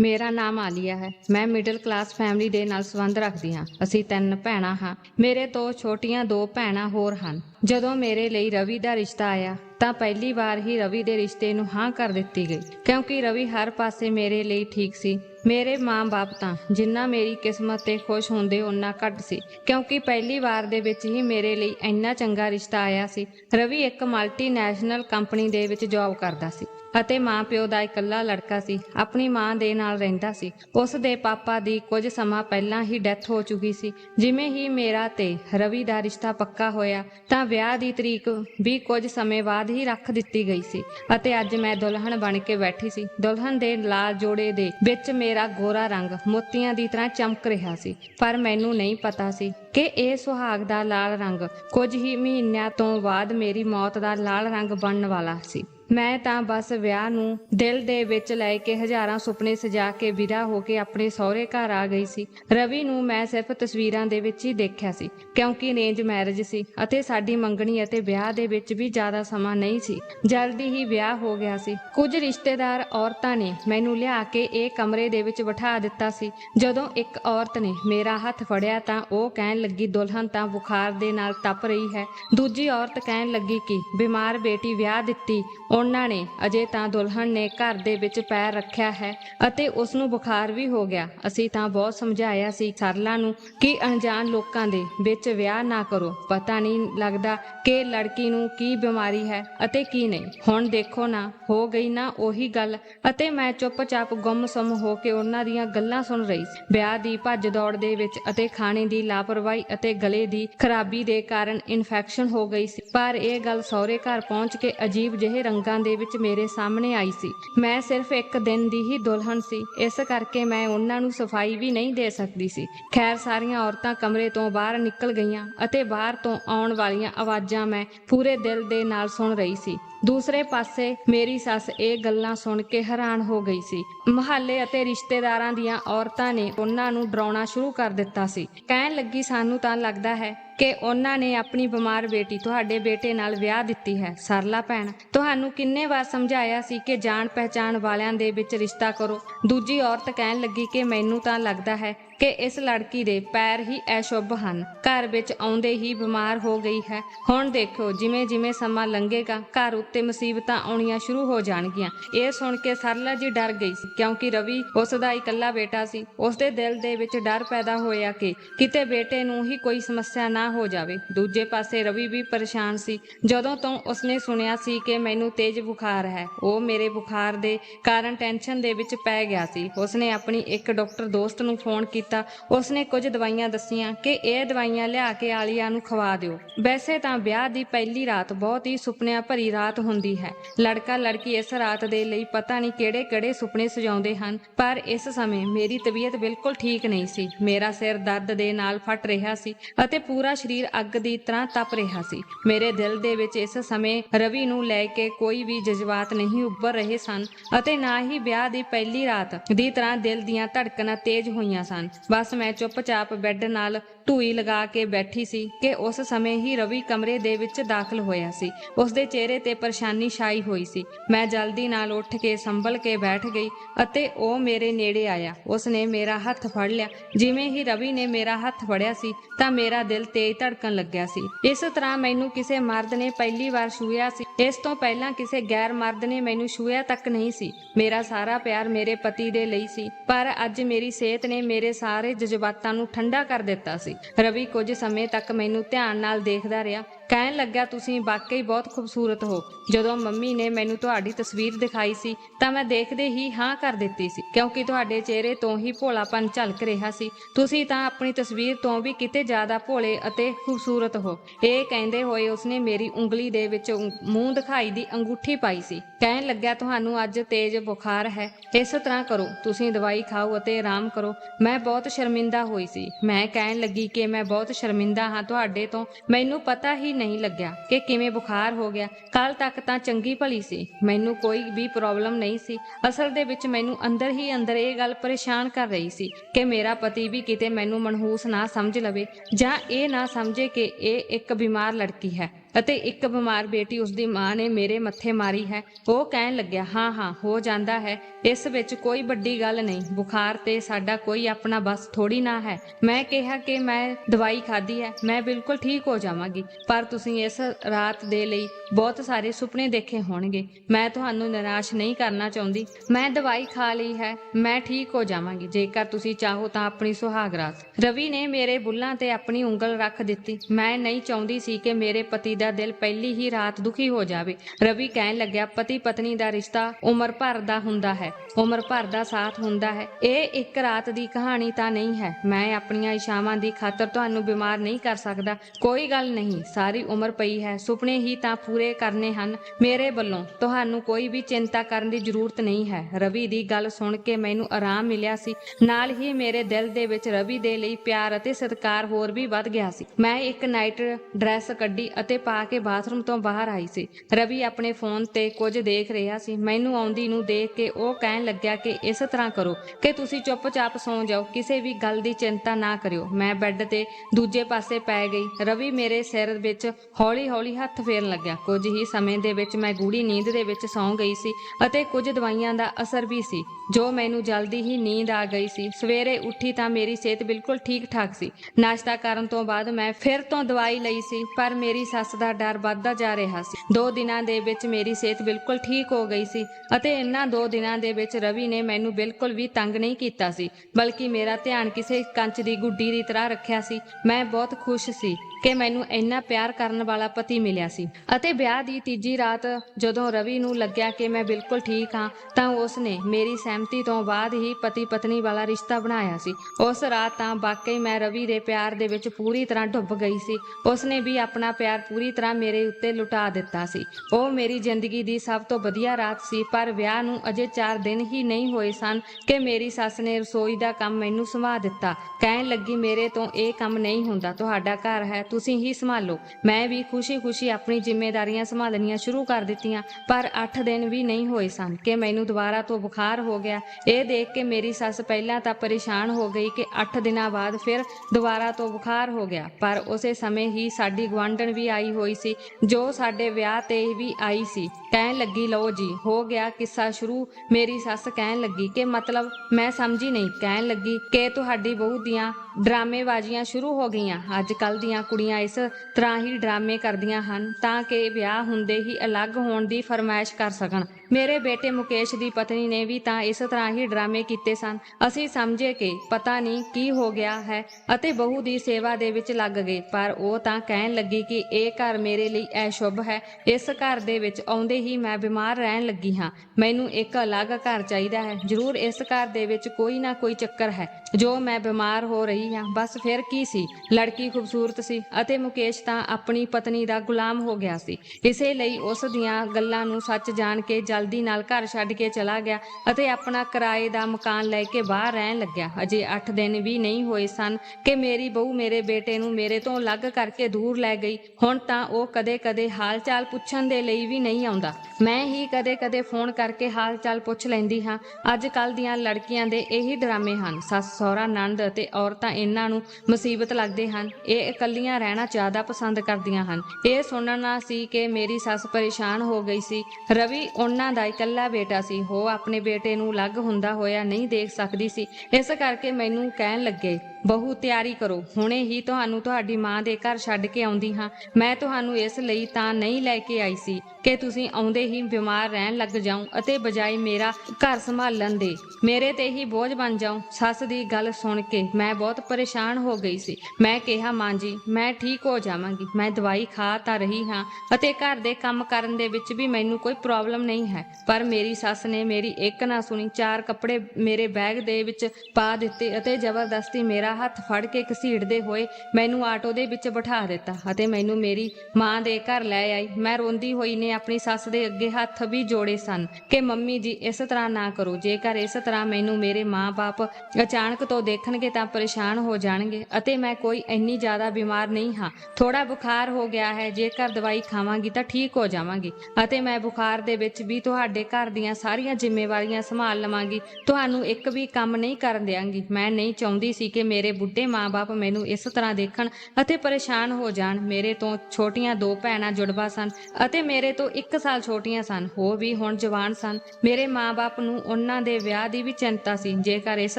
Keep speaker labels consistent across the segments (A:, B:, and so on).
A: ਮੇਰਾ ਨਾਮ ਆਲੀਆ ਹੈ। ਮੈਂ ਮਿਡਲ ਕਲਾਸ ਫੈਮਿਲੀ ਦੇ ਨਾਲ ਸੰਬੰਧ ਰੱਖਦੀ ਹਾਂ। ਅਸੀਂ ਤਿੰਨ ਭੈਣਾਂ ਹਾਂ। ਮੇਰੇ ਤੋਂ ਛੋਟੀਆਂ, ਦੋ ਭੈਣਾਂ ਹੋਰ ਹਨ। ਜਦੋਂ ਮੇਰੇ ਲਈ ਰਵੀ ਦਾ ਰਿਸ਼ਤਾ ਆਇਆ, ਤਾਂ ਪਹਿਲੀ ਵਾਰ ਹੀ ਰਵੀ ਦੇ ਰਿਸ਼ਤੇ ਨੂੰ ਹਾਂ ਕਰ ਦਿੱਤੀ ਗਈ। ਕਿਉਂਕਿ ਰਵੀ ਹਰ ਪਾਸੇ ਮੇਰੇ ਲਈ ਠੀਕ ਸੀ। ਮੇਰੇ ਮਾਂ-ਬਾਪ ਤਾਂ ਜਿੰਨਾ ਮੇਰੀ ਕਿਸਮਤ ਤੇ ਖੁਸ਼ ਹੁੰਦੇ ਉਹਨਾਂ ਘੱਟ ਸੀ। ਕਿਉਂਕਿ ਪਹਿਲੀ ਵਾਰ ਦੇ ਵਿੱਚ ਹੀ ਮੇਰੇ ਲਈ ਇੰਨਾ ਚੰਗਾ ਰਿਸ਼ਤਾ ਆਇਆ ਸੀ। ਰਵੀ ਇੱਕ ਮਲਟੀਨੈਸ਼ਨਲ ਕੰਪਨੀ ਦੇ ਵਿੱਚ ਜੌਬ ਕਰਦਾ ਸੀ। ਅਤੇ ਮਾਂ ਪਿਓ ਦਾ ਇਕੱਲਾ ਲੜਕਾ ਸੀ, ਆਪਣੀ ਮਾਂ ਦੇ ਨਾਲ ਰਹਿੰਦਾ ਸੀ। ਉਸ ਦੇ ਪਾਪਾ ਦੀ ਕੁਝ ਸਮਾਂ ਪਹਿਲਾਂ ਹੀ ਡੈਥ ਹੋ ਚੁੱਕੀ ਸੀ। ਜਿਵੇਂ ਹੀ ਮੇਰਾ ਤੇ ਰਵੀ ਦਾ ਰਿਸ਼ਤਾ ਪੱਕਾ ਹੋਇਆ, ਤਾਂ ਵਿਆਹ ਦੀ ਤਰੀਕ ਵੀ ਕੁਝ ਸਮੇਂ ਬਾਅਦ ਹੀ ਰੱਖ ਦਿੱਤੀ ਗਈ ਸੀ ਅਤੇ ਅੱਜ ਮੈਂ ਦੁਲਹਨ ਬਣ ਕੇ ਬੈਠੀ ਸੀ। ਦੁਲਹਨ ਦੇ ਲਾਲ ਜੋੜੇ ਦੇ ਵਿੱਚ ਮੇਰਾ ਗੋਰਾ ਰੰਗ ਮੋਤੀਆਂ ਦੀ ਤਰ੍ਹਾਂ ਚਮਕ ਰਿਹਾ ਸੀ, ਪਰ ਮੈਨੂੰ ਨਹੀਂ ਪਤਾ ਸੀ ਕਿ ਇਹ ਸੁਹਾਗ ਦਾ ਲਾਲ ਰੰਗ ਕੁਝ ਹੀ ਮਹੀਨਿਆਂ ਤੋਂ ਬਾਅਦ ਮੇਰੀ ਮੌਤ ਦਾ ਲਾਲ ਰੰਗ ਬਣਨ ਵਾਲਾ ਸੀ। ਮੈਂ ਤਾਂ ਬਸ ਵਿਆਹ ਨੂੰ ਦਿਲ ਦੇ ਵਿੱਚ ਲੈ ਕੇ ਹਜ਼ਾਰਾਂ ਸੁਪਨੇ ਸਜਾ ਕੇ ਵਿਦਾ ਹੋ ਕੇ ਆਪਣੇ ਸਹੁਰੇ ਘਰ ਆ ਗਈ ਸੀ। ਰਵੀ ਨੂੰ ਮੈਂ ਸਿਰਫ ਤਸਵੀਰਾਂ ਦੇ ਵਿੱਚ ਹੀ ਦੇਖਿਆ ਸੀ, ਕਿਉਂਕਿ ਅਰੇਂਜ ਮੈਰਿਜ ਸੀ ਅਤੇ ਸਾਡੀ ਮੰਗਣੀ ਅਤੇ ਵਿਆਹ ਦੇ ਵਿੱਚ ਵੀ ਜ਼ਿਆਦਾ ਸਮਾਂ ਨਹੀਂ ਸੀ। ਜਲਦੀ ਹੀ ਵਿਆਹ ਹੋ ਗਿਆ ਸੀ। ਕੁਝ ਰਿਸ਼ਤੇਦਾਰ ਔਰਤਾਂ ਨੇ ਮੈਨੂੰ ਲਿਆ ਕੇ ਇਹ ਕਮਰੇ ਦੇ ਵਿੱਚ ਬਿਠਾ ਦਿੱਤਾ ਸੀ। ਜਦੋਂ ਇੱਕ ਔਰਤ ਨੇ ਮੇਰਾ ਹੱਥ ਫੜਿਆ ਤਾਂ ਉਹ ਕਹਿਣ ਲੱਗੀ, ਦੁਲਹਨ ਤਾਂ ਬੁਖਾਰ ਦੇ ਨਾਲ ਤਪ ਰਹੀ ਹੈ। ਦੂਜੀ ਔਰਤ ਕਹਿਣ ਲੱਗੀ ਕਿ, ਬਿਮਾਰ ਬੇਟੀ ਵਿਆਹ ਦਿੱਤੀ ਉਹਨਾਂ ਨੇ ਅਜੇ ਤਾਂ ਦੁਲਹਨ ਨੇ ਘਰ ਦੇ ਵਿੱਚ ਪੈਰ ਰੱਖਿਆ ਹੈ ਅਤੇ ਉਸ ਨੂੰ ਬੁਖਾਰ ਵੀ ਹੋ ਗਿਆ। ਅਸੀਂ ਤਾਂ ਬਹੁਤ ਸਮਝਾਇਆ ਸੀ ਸਰਲਾ ਨੂੰ ਕਿ ਅਣਜਾਣ ਲੋਕਾਂ ਦੇ ਵਿੱਚ ਵਿਆਹ ਨਾ ਕਰੋ। ਪਤਾ ਨਹੀਂ ਲੱਗਦਾ ਕਿ ਲੜਕੀ ਨੂੰ ਕੀ ਬਿਮਾਰੀ ਹੈ ਅਤੇ ਕੀ ਨਹੀਂ। ਹੁਣ ਦੇਖੋ ਨਾ, ਹੋ ਗਈ ਨਾ ਉਹੀ ਗੱਲ ਅਤੇ ਮੈਂ ਚੁੱਪਚਾਪ ਗੁੰਮਸਮ ਹੋ ਕੇ ਉਹਨਾਂ ਦੀਆਂ ਗੱਲਾਂ ਸੁਣ ਰਹੀ। ਸੀ ਵਿਆਹ ਦੀ ਭੱਜ ਦੌੜ ਦੇ ਵਿੱਚ ਅਤੇ ਖਾਣੇ ਦੀ ਲਾਪਰਵਾਹੀ ਅਤੇ ਗਲੇ ਦੀ ਖਰਾਬੀ ਦੇ ਕਾਰਨ ਇਨਫੈਕਸ਼ਨ ਹੋ ਗਈ ਸੀ। ਪਰ ਇਹ ਗੱਲ ਸਹੁਰੇ ਘਰ ਪਹੁੰਚ ਕੇ ਅਜੀਬ ਜਿਹੇ ਰੰਗ ਦੇ ਵਿੱਚ ਮੇਰੇ ਸਾਹਮਣੇ ਆਈ ਸੀ। ਮੈਂ ਸਿਰਫ ਇੱਕ ਦਿਨ ਦੀ ਹੀ ਦੁਲਹਨ ਸੀ। ਇਸ ਕਰਕੇ ਮੈਂ ਉਹਨਾਂ ਨੂੰ ਸਫ਼ਾਈ ਵੀ ਨਹੀਂ ਦੇ ਸਕਦੀ ਸੀ। ਖੈਰ, ਸਾਰੀਆਂ ਔਰਤਾਂ ਕਮਰੇ ਤੋਂ ਬਾਹਰ ਨਿਕਲ ਗਈਆਂ ਅਤੇ ਬਾਹਰ ਤੋਂ ਆਉਣ ਵਾਲੀਆਂ ਆਵਾਜ਼ਾਂ ਮੈਂ ਪੂਰੇ ਦਿਲ ਦੇ ਨਾਲ ਸੁਣ ਰਹੀ ਸੀ। ਦੂਸਰੇ ਪਾਸੇ ਮੇਰੀ ਸੱਸ ਇਹ ਗੱਲਾਂ ਸੁਣ ਕੇ ਹੈਰਾਨ ਹੋ ਗਈ ਸੀ। ਮਹੱਲੇ ਅਤੇ ਰਿਸ਼ਤੇਦਾਰਾਂ ਦੀਆਂ ਔਰਤਾਂ ਨੇ ਉਹਨਾਂ ਨੂੰ ਡਰਾਉਣਾ ਸ਼ੁਰੂ ਕਰ ਦਿੱਤਾ ਸੀ। ਕਹਿਣ ਲੱਗੀ, ਸਾਨੂੰ ਤਾਂ ਲੱਗਦਾ ਹੈ ਕਿ ਉਹਨਾਂ ਨੇ ਆਪਣੀ ਬਿਮਾਰ ਬੇਟੀ ਤੁਹਾਡੇ ਬੇਟੇ ਨਾਲ ਵਿਆਹ ਦਿੱਤੀ ਹੈ। ਸਰਲਾ ਭੈਣ, ਤੁਹਾਨੂੰ ਕਿੰਨੇ ਵਾਰ ਸਮਝਾਇਆ ਸੀ ਕਿ ਜਾਣ ਪਹਿਚਾਣ ਵਾਲਿਆਂ ਦੇ ਵਿੱਚ ਰਿਸ਼ਤਾ ਕਰੋ? ਦੂਜੀ ਔਰਤ ਕਹਿਣ ਲੱਗੀ ਕਿ ਮੈਨੂੰ ਤਾਂ ਲੱਗਦਾ ਹੈ ਕਿ ਇਸ ਲੜਕੀ ਦੇ ਪੈਰ ਹੀ ਅਸ਼ੁੱਭ ਹਨ। ਘਰ ਵਿੱਚ ਆਉਂਦੇ ਹੀ ਬਿਮਾਰ ਹੋ ਗਈ ਹੈ। ਹੁਣ ਦੇਖੋ, ਜਿਵੇਂ ਜਿਵੇਂ ਸਮਾਂ ਲੰਘੇਗਾ, ਘਰ ਉੱਤੇ ਮੁਸੀਬਤਾਂ ਆਉਣੀਆਂ ਸ਼ੁਰੂ ਹੋ ਜਾਣਗੀਆਂ। ਇਹ ਸੁਣ ਕੇ ਸਰਲਾ ਜੀ ਡਰ ਗਈ ਸੀ, ਕਿਉਂਕਿ ਰਵੀ ਉਸ ਦਾ ਇਕੱਲਾ ਬੇਟਾ ਸੀ। ਉਸ ਦੇ ਦਿਲ ਦੇ ਵਿੱਚ ਡਰ ਪੈਦਾ ਹੋਇਆ ਕਿ ਕਿਤੇ ਬੇਟੇ ਨੂੰ ਹੀ ਕੋਈ ਸਮੱਸਿਆ ਨਾ ਹੋ ਜਾਵੇ। ਦੂਜੇ ਪਾਸੇ ਰਵੀ ਵੀ ਪਰੇਸ਼ਾਨ ਸੀ। ਜਦੋਂ ਤੋਂ ਉਸਨੇ ਸੁਣਿਆ ਸੀ ਕਿ ਮੈਨੂੰ ਤੇਜ਼ ਬੁਖਾਰ ਹੈ, ਉਹ ਮੇਰੇ ਬੁਖਾਰ ਦੇ ਕਾਰਨ ਟੈਨਸ਼ਨ ਦੇ ਵਿੱਚ ਪੈ ਗਿਆ ਸੀ। ਉਸਨੇ ਆਪਣੀ ਇੱਕ ਡਾਕਟਰ ਦੋਸਤ ਨੂੰ ਫੋਨ ਕੀਤਾ। ਉਸਨੇ ਕੁਝ ਦਵਾਈਆਂ ਦੱਸੀਆਂ ਕਿ ਇਹ ਦਵਾਈਆਂ ਲਿਆ ਕੇ ਆਲੀਆ ਨੂੰ ਖਵਾ ਦਿਓ। ਵੈਸੇ ਤਾਂ ਵਿਆਹ ਦੀ ਪਹਿਲੀ ਰਾਤ ਬਹੁਤ ਹੀ ਸੁਪਨਿਆਂ ਭਰੀ ਰਾਤ ਹੁੰਦੀ ਹੈ। ਲੜਕਾ ਲੜਕੀ ਇਸ ਰਾਤ ਦੇ ਲਈ ਪਤਾ ਨਹੀਂ ਕਿਹੜੇ ਕਿਹੜੇ ਸੁਪਨੇ ਸਜਾਉਂਦੇ ਹਨ, ਪਰ ਇਸ ਸਮੇਂ ਮੇਰੀ ਤਬੀਅਤ ਬਿਲਕੁਲ ਠੀਕ ਨਹੀਂ ਸੀ। ਮੇਰਾ ਸਿਰ ਦਰਦ ਦੇ ਨਾਲ ਫਟ ਰਿਹਾ ਸੀ ਅਤੇ ਪੂਰਾ ਸਰੀਰ ਅੱਗ ਦੀ ਤਰ੍ਹਾਂ ਤਪ ਰਿਹਾ ਸੀ। ਮੇਰੇ ਦਿਲ ਦੇ ਵਿੱਚ ਇਸ ਸਮੇਂ ਰਵੀ ਨੂੰ ਲੈ ਕੇ ਕੋਈ ਵੀ ਜਜ਼ਬਾਤ ਨਹੀਂ ਉੱਭਰ ਰਹੇ ਸਨ ਅਤੇ ਨਾ ਹੀ ਵਿਆਹ ਦੀ ਪਹਿਲੀ ਰਾਤ ਦੀ ਤਰ੍ਹਾਂ ਦਿਲ ਦੀਆਂ ਧੜਕਣਾਂ ਤੇਜ਼ ਹੋਈਆਂ ਸਨ। ਬਸ ਮੈਂ ਚੁੱਪਚਾਪ ਬੈੱਡ ਨਾਲ ਢੂਈ ਲਗਾ ਕੇ ਬੈਠੀ ਸੀ ਕਿ ਉਸ ਸਮੇਂ ਹੀ ਰਵੀ ਕਮਰੇ ਦੇ ਵਿੱਚ ਦਾਖਲ ਹੋਇਆ ਸੀ। ਉਸ ਦੇ ਚਿਹਰੇ ਤੇ ਪਰੇਸ਼ਾਨੀ ਛਾਈ ਹੋਈ ਸੀ। ਮੈਂ ਜਲਦੀ ਨਾਲ ਉੱਠ ਕੇ ਸੰਭਲ ਕੇ ਬੈਠ ਗਈ ਅਤੇ ਉਹ ਮੇਰੇ ਨੇੜੇ ਆਇਆ। ਉਸ ਨੇ ਮੇਰਾ ਹੱਥ ਫੜ ਲਿਆ। ਜਿਵੇਂ ਹੀ ਰਵੀ ਨੇ ਮੇਰਾ ਹੱਥ ਫੜਿਆ ਸੀ, ਤਾਂ ਮੇਰਾ ਦਿਲ ਤੇਜ਼ ਧੜਕਣ ਲੱਗਿਆ ਸੀ। ਇਸ ਤਰ੍ਹਾਂ ਮੈਨੂੰ ਕਿਸੇ ਮਰਦ ਨੇ ਪਹਿਲੀ ਵਾਰ ਛੂਇਆ ਸੀ। ਇਸ ਤੋਂ ਪਹਿਲਾਂ ਕਿਸੇ ਗੈਰ ਮਰਦ ਨੇ ਮੈਨੂੰ ਛੂਹਿਆ ਤੱਕ ਨਹੀਂ ਸੀ। ਮੇਰਾ ਸਾਰਾ ਪਿਆਰ ਮੇਰੇ ਪਤੀ ਦੇ ਲਈ ਸੀ। ਪਰ ਅੱਜ ਮੇਰੀ ਸਿਹਤ ਨੇ ਮੇਰੇ ਸਾਰੇ ਜਜ਼ਬਾਤਾਂ ਨੂੰ ਠੰਡਾ ਕਰ ਦਿੱਤਾ ਸੀ। ਰਵੀ ਕੁਝ ਸਮੇਂ ਤੱਕ ਮੈਨੂੰ ਧਿਆਨ ਨਾਲ ਦੇਖਦਾ ਰਿਹਾ। ਕਹਿਣ ਲੱਗਾ, ਤੁਸੀਂ ਵਾਕਈ ਬਹੁਤ ਖੂਬਸੂਰਤ ਹੋ। ਜਦੋਂ ਮੰਮੀ ਨੇ ਮੈਨੂੰ ਤੁਹਾਡੀ ਤਸਵੀਰ ਦਿਖਾਈ ਸੀ, ਤਾਂ ਮੈਂ ਦੇਖਦੇ ਹੀ ਹਾਂ ਕਰ ਦਿੱਤੀ ਸੀ, ਕਿਉਂਕਿ ਤੁਹਾਡੇ ਚਿਹਰੇ ਤੋਂ ਹੀ ਭੋਲਾਪਨ ਝਲਕ ਰਿਹਾ ਸੀ। ਤੁਸੀਂ ਤਾਂ ਆਪਣੀ ਤਸਵੀਰ ਤੋਂ ਵੀ ਕਿਤੇ ਜ਼ਿਆਦਾ ਭੋਲੇ ਅਤੇ ਖੂਬਸੂਰਤ ਹੋ। ਇਹ ਕਹਿੰਦੇ ਹੋਏ ਉਸਨੇ ਮੇਰੀ ਉਂਗਲੀ ਦੇ ਵਿੱਚ ਮੂੰਹ ਦਿਖਾਈ ਦੀ ਅੰਗੂਠੀ ਪਾਈ ਸੀ। ਕਹਿਣ ਲੱਗਿਆ ਤੁਹਾਨੂੰ ਅੱਜ ਤੇਜ਼ ਬੁਖਾਰ ਹੈ। ਇਸ ਤਰ੍ਹਾਂ ਕਰੋ, ਤੁਸੀਂ ਦਵਾਈ ਖਾਓ ਅਤੇ ਆਰਾਮ ਕਰੋ। ਮੈਂ ਬਹੁਤ ਸ਼ਰਮਿੰਦਾ ਹੋਈ ਸੀ। ਮੈਂ ਕਹਿਣ ਲੱਗੀ ਕਿ ਮੈਂ ਬਹੁਤ ਸ਼ਰਮਿੰਦਾ ਹਾਂ ਤੁਹਾਡੇ ਤੋਂ। ਮੈਨੂੰ ਪਤਾ ਹੀ ਨਹੀਂ ਲੱਗਿਆ ਕਿ ਕਿਵੇਂ ਬੁਖਾਰ ਹੋ ਗਿਆ। ਕੱਲ ਤੱਕ ਤਾਂ ਚੰਗੀ ਭਲੀ ਸੀ। ਮੈਨੂੰ ਕੋਈ ਵੀ ਪ੍ਰੋਬਲਮ ਨਹੀਂ ਸੀ। ਅਸਲ ਦੇ ਵਿੱਚ ਮੈਨੂੰ ਅੰਦਰ ਹੀ ਅੰਦਰ ਇਹ ਗੱਲ ਪਰੇਸ਼ਾਨ ਕਰ ਰਹੀ ਸੀ ਕਿ ਮੇਰਾ ਪਤੀ ਵੀ ਕਿਤੇ ਮੈਨੂੰ ਮਨਹੂਸ ਨਾ ਸਮਝ ਲਵੇ ਜਾਂ ਇਹ ਨਾ ਸਮਝੇ ਕਿ ਇਹ ਇੱਕ ਬਿਮਾਰ ਲੜਕੀ ਹੈ। ਅਤੇ ਇੱਕ ਬਿਮਾਰ ਬੇਟੀ ਉਸਦੀ ਮਾਂ ਨੇ ਮੇਰੇ ਮੱਥੇ ਮਾਰੀ ਹੈ। ਉਹ ਕਹਿਣ ਲੱਗਿਆ, ਹਾਂ ਹਾਂ, ਹੋ ਜਾਂਦਾ ਹੈ। ਇਸ ਵਿੱਚ ਕੋਈ ਵੱਡੀ ਗੱਲ ਨਹੀਂ। ਬੁਖਾਰ ਤੇ ਸਾਡਾ ਕੋਈ ਆਪਣਾ ਬਸ ਥੋੜੀ ਨਾ ਹੈ। ਮੈਂ ਕਿਹਾ ਕਿ ਮੈਂ ਦਵਾਈ ਖਾਧੀ ਹੈ। ਮੈਂ ਬਿਲਕੁਲ ਠੀਕ ਹੋ ਜਾਵਾਂਗੀ। ਪਰ ਤੁਸੀਂ ਇਸ ਰਾਤ ਦੇ ਲਈ ਬਹੁਤ ਸਾਰੇ ਸੁਪਨੇ ਦੇਖੇ ਹੋਣਗੇ। ਮੈਂ ਤੁਹਾਨੂੰ ਨਿਰਾਸ਼ ਨਹੀਂ ਕਰਨਾ ਚਾਹੁੰਦੀ। ਮੈਂ ਦਵਾਈ ਖਾ ਲਈ ਹੈ। ਮੈਂ ਠੀਕ ਹੋ ਜਾਵਾਂਗੀ। ਜੇਕਰ ਤੁਸੀਂ ਚਾਹੋ ਤਾਂ ਆਪਣੀ ਸੁਹਾਗ ਰਾਤ। ਰਵੀ ਨੇ ਮੇਰੇ ਬੁੱਲਾਂ ਤੇ ਆਪਣੀ ਉਂਗਲ ਰੱਖ ਦਿੱਤੀ। ਮੈਂ ਨਹੀਂ ਚਾਹੁੰਦੀ ਸੀ ਕਿ ਮੇਰੇ ਪਤੀ ਦਾ ਦਿਲ ਪਹਿਲੀ ਹੀ ਰਾਤ ਦੁਖੀ ਹੋ ਜਾਵੇ। ਰਵੀ ਕਹਿਣ ਲੱਗਿਆ, ਪਤੀ ਪਤਨੀ ਦਾ ਰਿਸ਼ਤਾ ਉਮਰ ਭਰ ਦਾ ਹੁੰਦਾ ਹੈ। ਉਮਰ ਭਰ ਦਾ ਸਾਥ ਹੁੰਦਾ ਹੈ। ਇਹ ਇੱਕ ਰਾਤ ਦੀ ਕਹਾਣੀ ਤਾਂ ਨਹੀਂ ਹੈ। ਮੈਂ ਆਪਣੀਆਂ ਇਸ਼ਾਵਾਂ ਦੀ ਖਾਤਰ ਤੁਹਾਨੂੰ ਬਿਮਾਰ ਨਹੀਂ ਕਰ ਸਕਦਾ। ਕੋਈ ਗੱਲ ਨਹੀਂ। ਸਾਰੀ ਉਮਰ ਪਈ ਹੈ। ਸੁਪਨੇ ਹੀ ਤਾਂ ਪੂਰੇ ਕਰਨੇ ਹਨ। ਮੇਰੇ ਵੱਲੋਂ ਤੁਹਾਨੂੰ ਕੋਈ ਵੀ ਚਿੰਤਾ ਕਰਨ ਦੀ ਜ਼ਰੂਰਤ ਨਹੀਂ ਹੈ। ਰਵੀ ਦੀ ਗੱਲ ਸੁਣ ਕੇ ਮੈਨੂੰ ਆਰਾਮ ਮਿਲਿਆ ਸੀ। ਨਾਲ ਹੀ ਮੇਰੇ ਦਿਲ ਦੇ ਵਿੱਚ ਰਵੀ ਦੇ ਲਈ ਪਿਆਰ ਅਤੇ ਸਤਿਕਾਰ ਹੋਰ ਵੀ ਵੱਧ ਗਿਆ ਸੀ। ਮੈਂ ਇੱਕ ਨਾਈਟ ਡਰੈਸ ਕੱਢੀ ਅਤੇ ਪਾ ਕੇ ਬਾਥਰੂਮ ਤੋਂ ਬਾਹਰ ਆਈ ਸੀ। ਰਵੀ ਆਪਣੇ ਫੋਨ ਤੇ ਕੁਝ ਦੇਖ ਰਿਹਾ ਸੀ। ਮੈਨੂੰ ਆਉਂਦੀ ਨੂੰ ਦੇਖ ਕੇ ਉਹ ਕਹਿਣ ਲੱਗਿਆ ਕਿ ਇਸ ਤਰ੍ਹਾਂ ਕਰੋ, ਕਿ ਤੁਸੀਂ ਚੁੱਪਚਾਪ ਸੌਂ ਜਾਓ, ਕਿਸੇ ਵੀ ਗੱਲ ਦੀ ਚਿੰਤਾ ਨਾ ਕਰਿਓ। ਮੈਂ ਬੈੱਡ ਤੇ ਦੂਜੇ ਪਾਸੇ ਪੈ ਗਈ। ਰਵੀ ਮੇਰੇ ਸਿਰ ਵਿੱਚ ਹੌਲੀ-ਹੌਲੀ ਹੱਥ ਫੇਰਨ ਲੱਗਿਆ। ਕੁਝ ਹੀ ਸਮੇਂ ਦੇ ਵਿੱਚ ਮੈਂ ਗੂੜੀ ਨੀਂਦ ਦੇ ਵਿੱਚ ਸੌਂ ਗਈ ਸੀ ਅਤੇ ਕੁਝ ਦਵਾਈਆਂ ਦਾ ਅਸਰ ਵੀ ਸੀ, ਜੋ ਮੈਨੂੰ ਜਲਦੀ ਹੀ ਨੀਂਦ ਆ ਗਈ ਸੀ। ਸਵੇਰੇ ਉੱਠੀ ਤਾਂ ਮੇਰੀ ਸਿਹਤ ਬਿਲਕੁਲ ਠੀਕ-ਠਾਕ ਸੀ। ਨਾਸ਼ਤਾ ਕਰਨ ਤੋਂ ਬਾਅਦ ਮੈਂ ਫਿਰ ਤੋਂ ਦਵਾਈ ਲਈ ਸੀ, ਪਰ ਮੇਰੀ ਸੱਸ ਦਾ ਡਰ ਵੱਧਦਾ ਜਾ ਰਿਹਾ ਸੀ। ਦੋ ਦਿਨਾਂ ਦੇ ਵਿੱਚ ਮੇਰੀ ਸਿਹਤ ਬਿਲਕੁਲ ਠੀਕ ਹੋ ਗਈ ਸੀ ਅਤੇ ਇਹਨਾਂ ਦੋ ਦਿਨਾਂ ਦੇ ਵਿੱਚ ਰਵੀ ਨੇ ਮੈਨੂੰ ਬਿਲਕੁਲ ਵੀ ਤੰਗ ਨਹੀਂ ਕੀਤਾ ਸੀ, ਬਲਕਿ ਮੇਰਾ ਧਿਆਨ ਕਿਸੇ ਕੰਚ ਦੀ ਗੁੱਡੀ ਦੀ ਤਰ੍ਹਾਂ ਰੱਖਿਆ ਸੀ। ਮੈਂ ਬਹੁਤ ਖੁਸ਼ ਸੀ। ਕਿ ਮੈਨੂੰ ਇੰਨਾ ਪਿਆਰ ਕਰਨ ਵਾਲਾ ਪਤੀ ਮਿਲਿਆ ਸੀ। ਅਤੇ ਵਿਆਹ ਦੀ ਤੀਜੀ ਰਾਤ ਜਦੋਂ ਰਵੀ ਨੂੰ ਲੱਗਿਆ ਕਿ ਮੈਂ ਬਿਲਕੁਲ ਠੀਕ ਹਾਂ, ਤਾਂ ਉਸ ਨੇ ਮੇਰੀ ਸਹਿਮਤੀ ਤੋਂ ਬਾਅਦ ਹੀ ਪਤੀ ਪਤਨੀ ਵਾਲਾ ਰਿਸ਼ਤਾ ਬਣਾਇਆ ਸੀ। ਉਸ ਰਾਤ ਤਾਂ ਵਾਕਈ ਮੈਂ ਰਵੀ ਦੇ ਪਿਆਰ ਦੇ ਵਿੱਚ ਪੂਰੀ ਤਰ੍ਹਾਂ ਡੁੱਬ ਗਈ ਸੀ। ਉਸ ਨੇ ਵੀ ਆਪਣਾ ਪਿਆਰ ਪੂਰੀ ਤਰ੍ਹਾਂ ਮੇਰੇ ਉੱਤੇ ਲੁਟਾ ਦਿੱਤਾ ਸੀ। ਉਹ ਮੇਰੀ ਜ਼ਿੰਦਗੀ ਦੀ ਸਭ ਤੋਂ ਵਧੀਆ ਰਾਤ ਸੀ, ਪਰ ਵਿਆਹ ਨੂੰ ਅਜੇ 4 ਦਿਨ ਹੀ ਨਹੀਂ ਹੋਏ ਸਨ ਕਿ ਮੇਰੀ ਸੱਸ ਨੇ ਰਸੋਈ ਦਾ ਕੰਮ ਮੈਨੂੰ ਸੰਭਾ ਦਿੱਤਾ। ਕਹਿਣ ਲੱਗੀ, ਮੇਰੇ ਤੋਂ ਇਹ ਕੰਮ ਨਹੀਂ ਹੁੰਦਾ, ਤੁਹਾਡਾ ਘਰ ਹੈ ਤੁਸੀਂ ਹੀ ਸੰਭਾਲੋ। ਮੈਂ ਵੀ ਖੁਸ਼ੀ-ਖੁਸ਼ੀ ਆਪਣੀ ਜ਼ਿੰਮੇਵਾਰੀਆਂ ਸੰਭਾਲਣੀਆਂ ਸ਼ੁਰੂ ਕਰ ਦਿੱਤੀਆਂ, ਪਰ 8 ਦਿਨ ਵੀ ਨਹੀਂ ਹੋਏ ਸਨ ਕਿ ਮੈਨੂੰ ਦੁਬਾਰਾ ਤੋਂ ਬੁਖਾਰ ਹੋ ਗਿਆ। ਇਹ ਦੇਖ ਕੇ ਮੇਰੀ ਸੱਸ ਪਹਿਲਾਂ ਤਾਂ ਪਰੇਸ਼ਾਨ ਹੋ ਗਈ ਕਿ 8 ਦਿਨਾਂ ਬਾਅਦ ਫਿਰ ਦੁਬਾਰਾ ਤੋਂ ਬੁਖਾਰ ਹੋ ਗਿਆ, ਪਰ ਉਸੇ ਸਮੇਂ ਹੀ ਸਾਡੀ ਗਵਾਂਢਣ ਵੀ ਆਈ ਹੋਈ ਸੀ, ਜੋ ਸਾਡੇ ਵਿਆਹ ਤੇ ਵੀ ਆਈ ਸੀ। ਕਹਿਣ ਲੱਗੀ, ਲਓ ਜੀ, ਹੋ ਗਿਆ ਕਿੱਸਾ ਸ਼ੁਰੂ। ਮੇਰੀ ਸੱਸ ਕਹਿਣ ਲੱਗੀ ਕਿ, ਮਤਲਬ ਮੈਂ ਸਮਝੀ ਨਹੀਂ। ਕਹਿਣ ਲੱਗੀ ਕਿ, ਤੁਹਾਡੀ ਬਹੂ ਦੀਆਂ ਡਰਾਮੇਬਾਜ਼ੀਆਂ ਸ਼ੁਰੂ ਹੋ ਗਈਆਂ। ਅੱਜ ਕੱਲ ਦੀਆਂ ਕੁੜੀਆਂ ਇਸ ਤਰ੍ਹਾਂ ਹੀ ਡਰਾਮੇ ਕਰਦੀਆਂ ਹਨ ਤਾਂ ਕਿ ਵਿਆਹ ਹੁੰਦੇ ਹੀ ਅਲੱਗ ਹੋਣ ਦੀ ਫਰਮਾਇਸ਼ ਕਰ ਸਕਣ। ਮੇਰੇ ਬੇਟੇ ਮੁਕੇਸ਼ ਦੀ ਪਤਨੀ ਨੇ ਵੀ ਤਾਂ ਇਸ ਤਰ੍ਹਾਂ ਹੀ ਡਰਾਮੇ ਕੀਤੇ ਸਨ। ਅਸੀਂ ਸਮਝੇ ਕਿ ਪਤਾ ਨਹੀਂ ਕੀ ਹੋ ਗਿਆ ਹੈ ਅਤੇ ਬਹੂ ਦੀ ਸੇਵਾ ਦੇ ਵਿੱਚ ਲੱਗ ਗਏ, ਪਰ ਉਹ ਤਾਂ ਕਹਿਣ ਲੱਗੀ ਕਿ ਇਹ ਘਰ ਮੇਰੇ ਲਈ ਅਸ਼ੁਭ ਹੈ। ਇਸ ਘਰ ਦੇ ਵਿੱਚ ਆਉਂਦੇ ਹੀ ਮੈਂ ਬਿਮਾਰ ਰਹਿਣ ਲੱਗੀ ਹਾਂ। ਮੈਨੂੰ ਇੱਕ ਅਲੱਗ ਘਰ ਚਾਹੀਦਾ ਹੈ। ਜ਼ਰੂਰ ਇਸ ਘਰ ਦੇ ਵਿੱਚ ਕੋਈ ਨਾ ਕੋਈ ਚੱਕਰ ਹੈ। ਜੋ ਮੈਂ ਬਿਮਾਰ ਹੋ ਰਹੀ ਹਾਂ, ਬਸ ਫਿਰ ਕੀ ਸੀ? ਲੜਕੀ ਖੂਬਸੂਰਤ ਸੀ ਅਤੇ ਮੁਕੇਸ਼ ਤਾਂ ਆਪਣੀ ਪਤਨੀ ਦਾ ਗੁਲਾਮ ਹੋ ਗਿਆ ਸੀ। ਇਸੇ ਲਈ ਉਸ ਦੀਆਂ ਗੱਲਾਂ ਨੂੰ ਸੱਚ ਜਾਣ ਕੇ ਜਲਦੀ ਨਾਲ ਘਰ ਛੱਡ ਕੇ ਚਲਾ ਗਿਆ ਅਤੇ ਆਪਣਾ ਕਿਰਾਏ ਦਾ ਮਕਾਨ ਲੈ ਕੇ ਬਾਹਰ ਰਹਿਣ ਲੱਗਿਆ। ਅਜੇ 8 ਦਿਨ ਵੀ ਨਹੀਂ ਹੋਏ ਸਨ ਕਿ ਮੇਰੀ ਬਹੂ ਮੇਰੇ ਬੇਟੇ ਨੂੰ ਮੇਰੇ ਤੋਂ ਅਲੱਗ ਕਰਕੇ ਦੂਰ ਲੈ ਗਈ। ਹੁਣ ਤਾਂ ਉਹ ਕਦੇ-ਕਦੇ ਹਾਲ-ਚਾਲ ਪੁੱਛਣ ਦੇ ਲਈ ਵੀ ਨਹੀਂ ਆਉਂਦਾ। ਮੈਂ ਹੀ ਕਦੇ-ਕਦੇ ਫੋਨ ਕਰਕੇ ਹਾਲ-ਚਾਲ ਪੁੱਛ ਲੈਂਦੀ ਹਾਂ। ਅੱਜ ਕੱਲ ਦੀਆਂ ਲੜਕੀਆਂ ਦੇ ਇਹੀ ਡਰਾਮੇ ਹਨ। ਸੱਸ ਸਹੁਰਾ ਨੰਦ ਅਤੇ ਔਰਤਾਂ ਇਹਨਾਂ ਨੂੰ ਮੁਸੀਬਤ ਲੱਗਦੇ ਹਨ। ਇਹ ਇਕੱਲੀਆਂ ਰਹਿਣਾ ਜ਼ਿਆਦਾ ਪਸੰਦ ਕਰਦੀਆਂ ਹਨ। ਇਹ ਸੁਣਨਾ ਸੀ ਕਿ ਮੇਰੀ ਸੱਸ ਪਰੇਸ਼ਾਨ ਹੋ ਗਈ ਸੀ। ਰਵੀ, ਉਹਨਾਂ ਦਾ ਇਕੱਲਾ ਬੇਟਾ ਸੀ। ਉਹ ਆਪਣੇ ਬੇਟੇ ਨੂੰ ਅਲੱਗ ਹੁੰਦਾ ਹੋਇਆ ਨਹੀਂ ਦੇਖ ਸਕਦੀ ਸੀ। ਇਸ ਕਰਕੇ ਮੈਨੂੰ ਕਹਿਣ ਲੱਗੇ ਬਹੂ ਤਿਆਰੀ ਕਰੋ। ਹੁਣੇ ਹੀ ਤੁਹਾਨੂੰ ਤੁਹਾਡੀ ਮਾਂ ਦੇ ਘਰ ਛੱਡ ਕੇ ਆਉਂਦੀ ਹਾਂ। ਮੈਂ ਤੁਹਾਨੂੰ ਇਸ ਲਈ ਤਾਂ ਨਹੀਂ ਲੈ ਕੇ ਆਈ ਸੀ ਕਿ ਤੁਸੀਂ ਆਉਂਦੇ ਹੀ ਬਿਮਾਰ ਰਹਿਣ ਲੱਗ ਜਾਓ ਅਤੇ ਬਜਾਏ ਮੇਰਾ ਘਰ ਸੰਭਾਲਣ ਦੇ। ਮੇਰੇ ਤੇ ਹੀ ਬੋਝ ਬਣ ਜਾਓ। ਸੱਸ ਦੀ ਗੱਲ ਸੁਣ ਕੇ ਮੈਂ ਬਹੁਤ ਪਰੇਸ਼ਾਨ ਹੋ ਗਈ ਸੀ। ਮੈਂ ਕਿਹਾ, ਮਾਂ ਜੀ, ਮੈਂ ਠੀਕ ਹੋ ਜਾਵਾਂਗੀ। ਮੈਂ ਦਵਾਈ ਖਾ ਤਾਂ ਰਹੀ ਹਾਂ ਅਤੇ ਘਰ ਦੇ ਕੰਮ ਕਰਨ ਦੇ ਵਿੱਚ ਵੀ ਮੈਨੂੰ ਕੋਈ ਪ੍ਰੋਬਲਮ ਨਹੀਂ ਹੈ। ਪਰ ਮੇਰੀ ਸੱਸ ਨੇ ਮੇਰੀ ਇੱਕ ਨਾ ਸੁਣੀ ਚਾਰ ਕੱਪੜੇ ਮੇਰੇ ਬੈਗ ਦੇ ਵਿੱਚ ਪਾ ਦਿੱਤੇ ਅਤੇ ਜ਼ਬਰਦਸਤੀ ਮੇਰਾ ਹੱਥ ਫੜ ਕੇ ਘਸੀੜਦੇ ਹੋਏ ਮੈਨੂੰ ਆਟੋ ਦੇ ਵਿੱਚ ਬਿਠਾ ਦਿੱਤਾ ਅਤੇ ਮੈਨੂੰ ਮੇਰੀ ਮਾਂ ਦੇ ਘਰ ਲੈ ਆਈ। ਮੈਂ ਰੋਂਦੀ ਹੋਈ ਨੇ ਆਪਣੀ ਸੱਸ ਦੇ ਅੱਗੇ ਹੱਥ ਵੀ ਜੋੜੇ ਸਨ ਕਿ ਮੰਮੀ ਜੀ, ਇਸ ਤਰ੍ਹਾਂ ਨਾ ਕਰੋ। ਜੇਕਰ ਇਸ ਤਰ੍ਹਾਂ ਮੈਨੂੰ ਮੇਰੇ ਮਾਂ-ਬਾਪ ਅਚਾਨਕ ਤੋਂ ਦੇਖਣਗੇ ਤਾਂ ਪਰੇਸ਼ਾਨ ਹੋ ਜਾਣਗੇ ਅਤੇ ਮੈਂ ਕੋਈ ਇੰਨੀ ਜ਼ਿਆਦਾ ਬਿਮਾਰ ਨਹੀਂ ਹਾਂ। ਥੋੜਾ ਬੁਖਾਰ ਹੋ ਗਿਆ ਹੈ। ਜੇਕਰ ਦਵਾਈ ਖਾਵਾਂਗੀ ਤਾਂ ਠੀਕ ਹੋ ਜਾਵਾਂਗੀ ਅਤੇ ਮੈਂ ਬੁਖਾਰ ਦੇ ਵਿੱਚ ਵੀ ਤੁਹਾਡੇ ਘਰ ਦੀਆਂ ਸਾਰੀਆਂ ਜ਼ਿੰਮੇਵਾਰੀਆਂ ਸੰਭਾਲ ਲਵਾਂਗੀ। ਤੁਹਾਨੂੰ ਇੱਕ ਵੀ ਕੰਮ ਨਹੀਂ ਕਰਨ ਦਿਆਂਗੀ। ਮੈਂ ਨਹੀਂ ਚਾਹੁੰਦੀ ਸੀ ਕਿ ਮੇਰੇ ਬੁੱਢੇ ਮਾਂ-ਬਾਪ ਮੈਨੂੰ ਇਸ ਤਰ੍ਹਾਂ ਦੇਖਣ ਅਤੇ ਪਰੇਸ਼ਾਨ ਹੋ ਜਾਣ, ਮੇਰੇ ਤੋਂ ਛੋਟੀਆਂ ਦੋ ਭੈਣਾਂ ਜੁੜਵਾ ਸਨ ਅਤੇ ਮੇਰੇ ਤੋਂ 1 ਸਾਲ ਛੋਟੀਆਂ ਸਨ ਉਹ ਵੀ ਹੁਣ ਜਵਾਨ ਸਨ। ਮੇਰੇ ਮਾਂ-ਬਾਪ ਨੂੰ ਉਹਨਾਂ ਦੇ ਵਿਆਹ ਦੀ ਵੀ ਚਿੰਤਾ ਸੀ। ਜੇਕਰ ਇਸ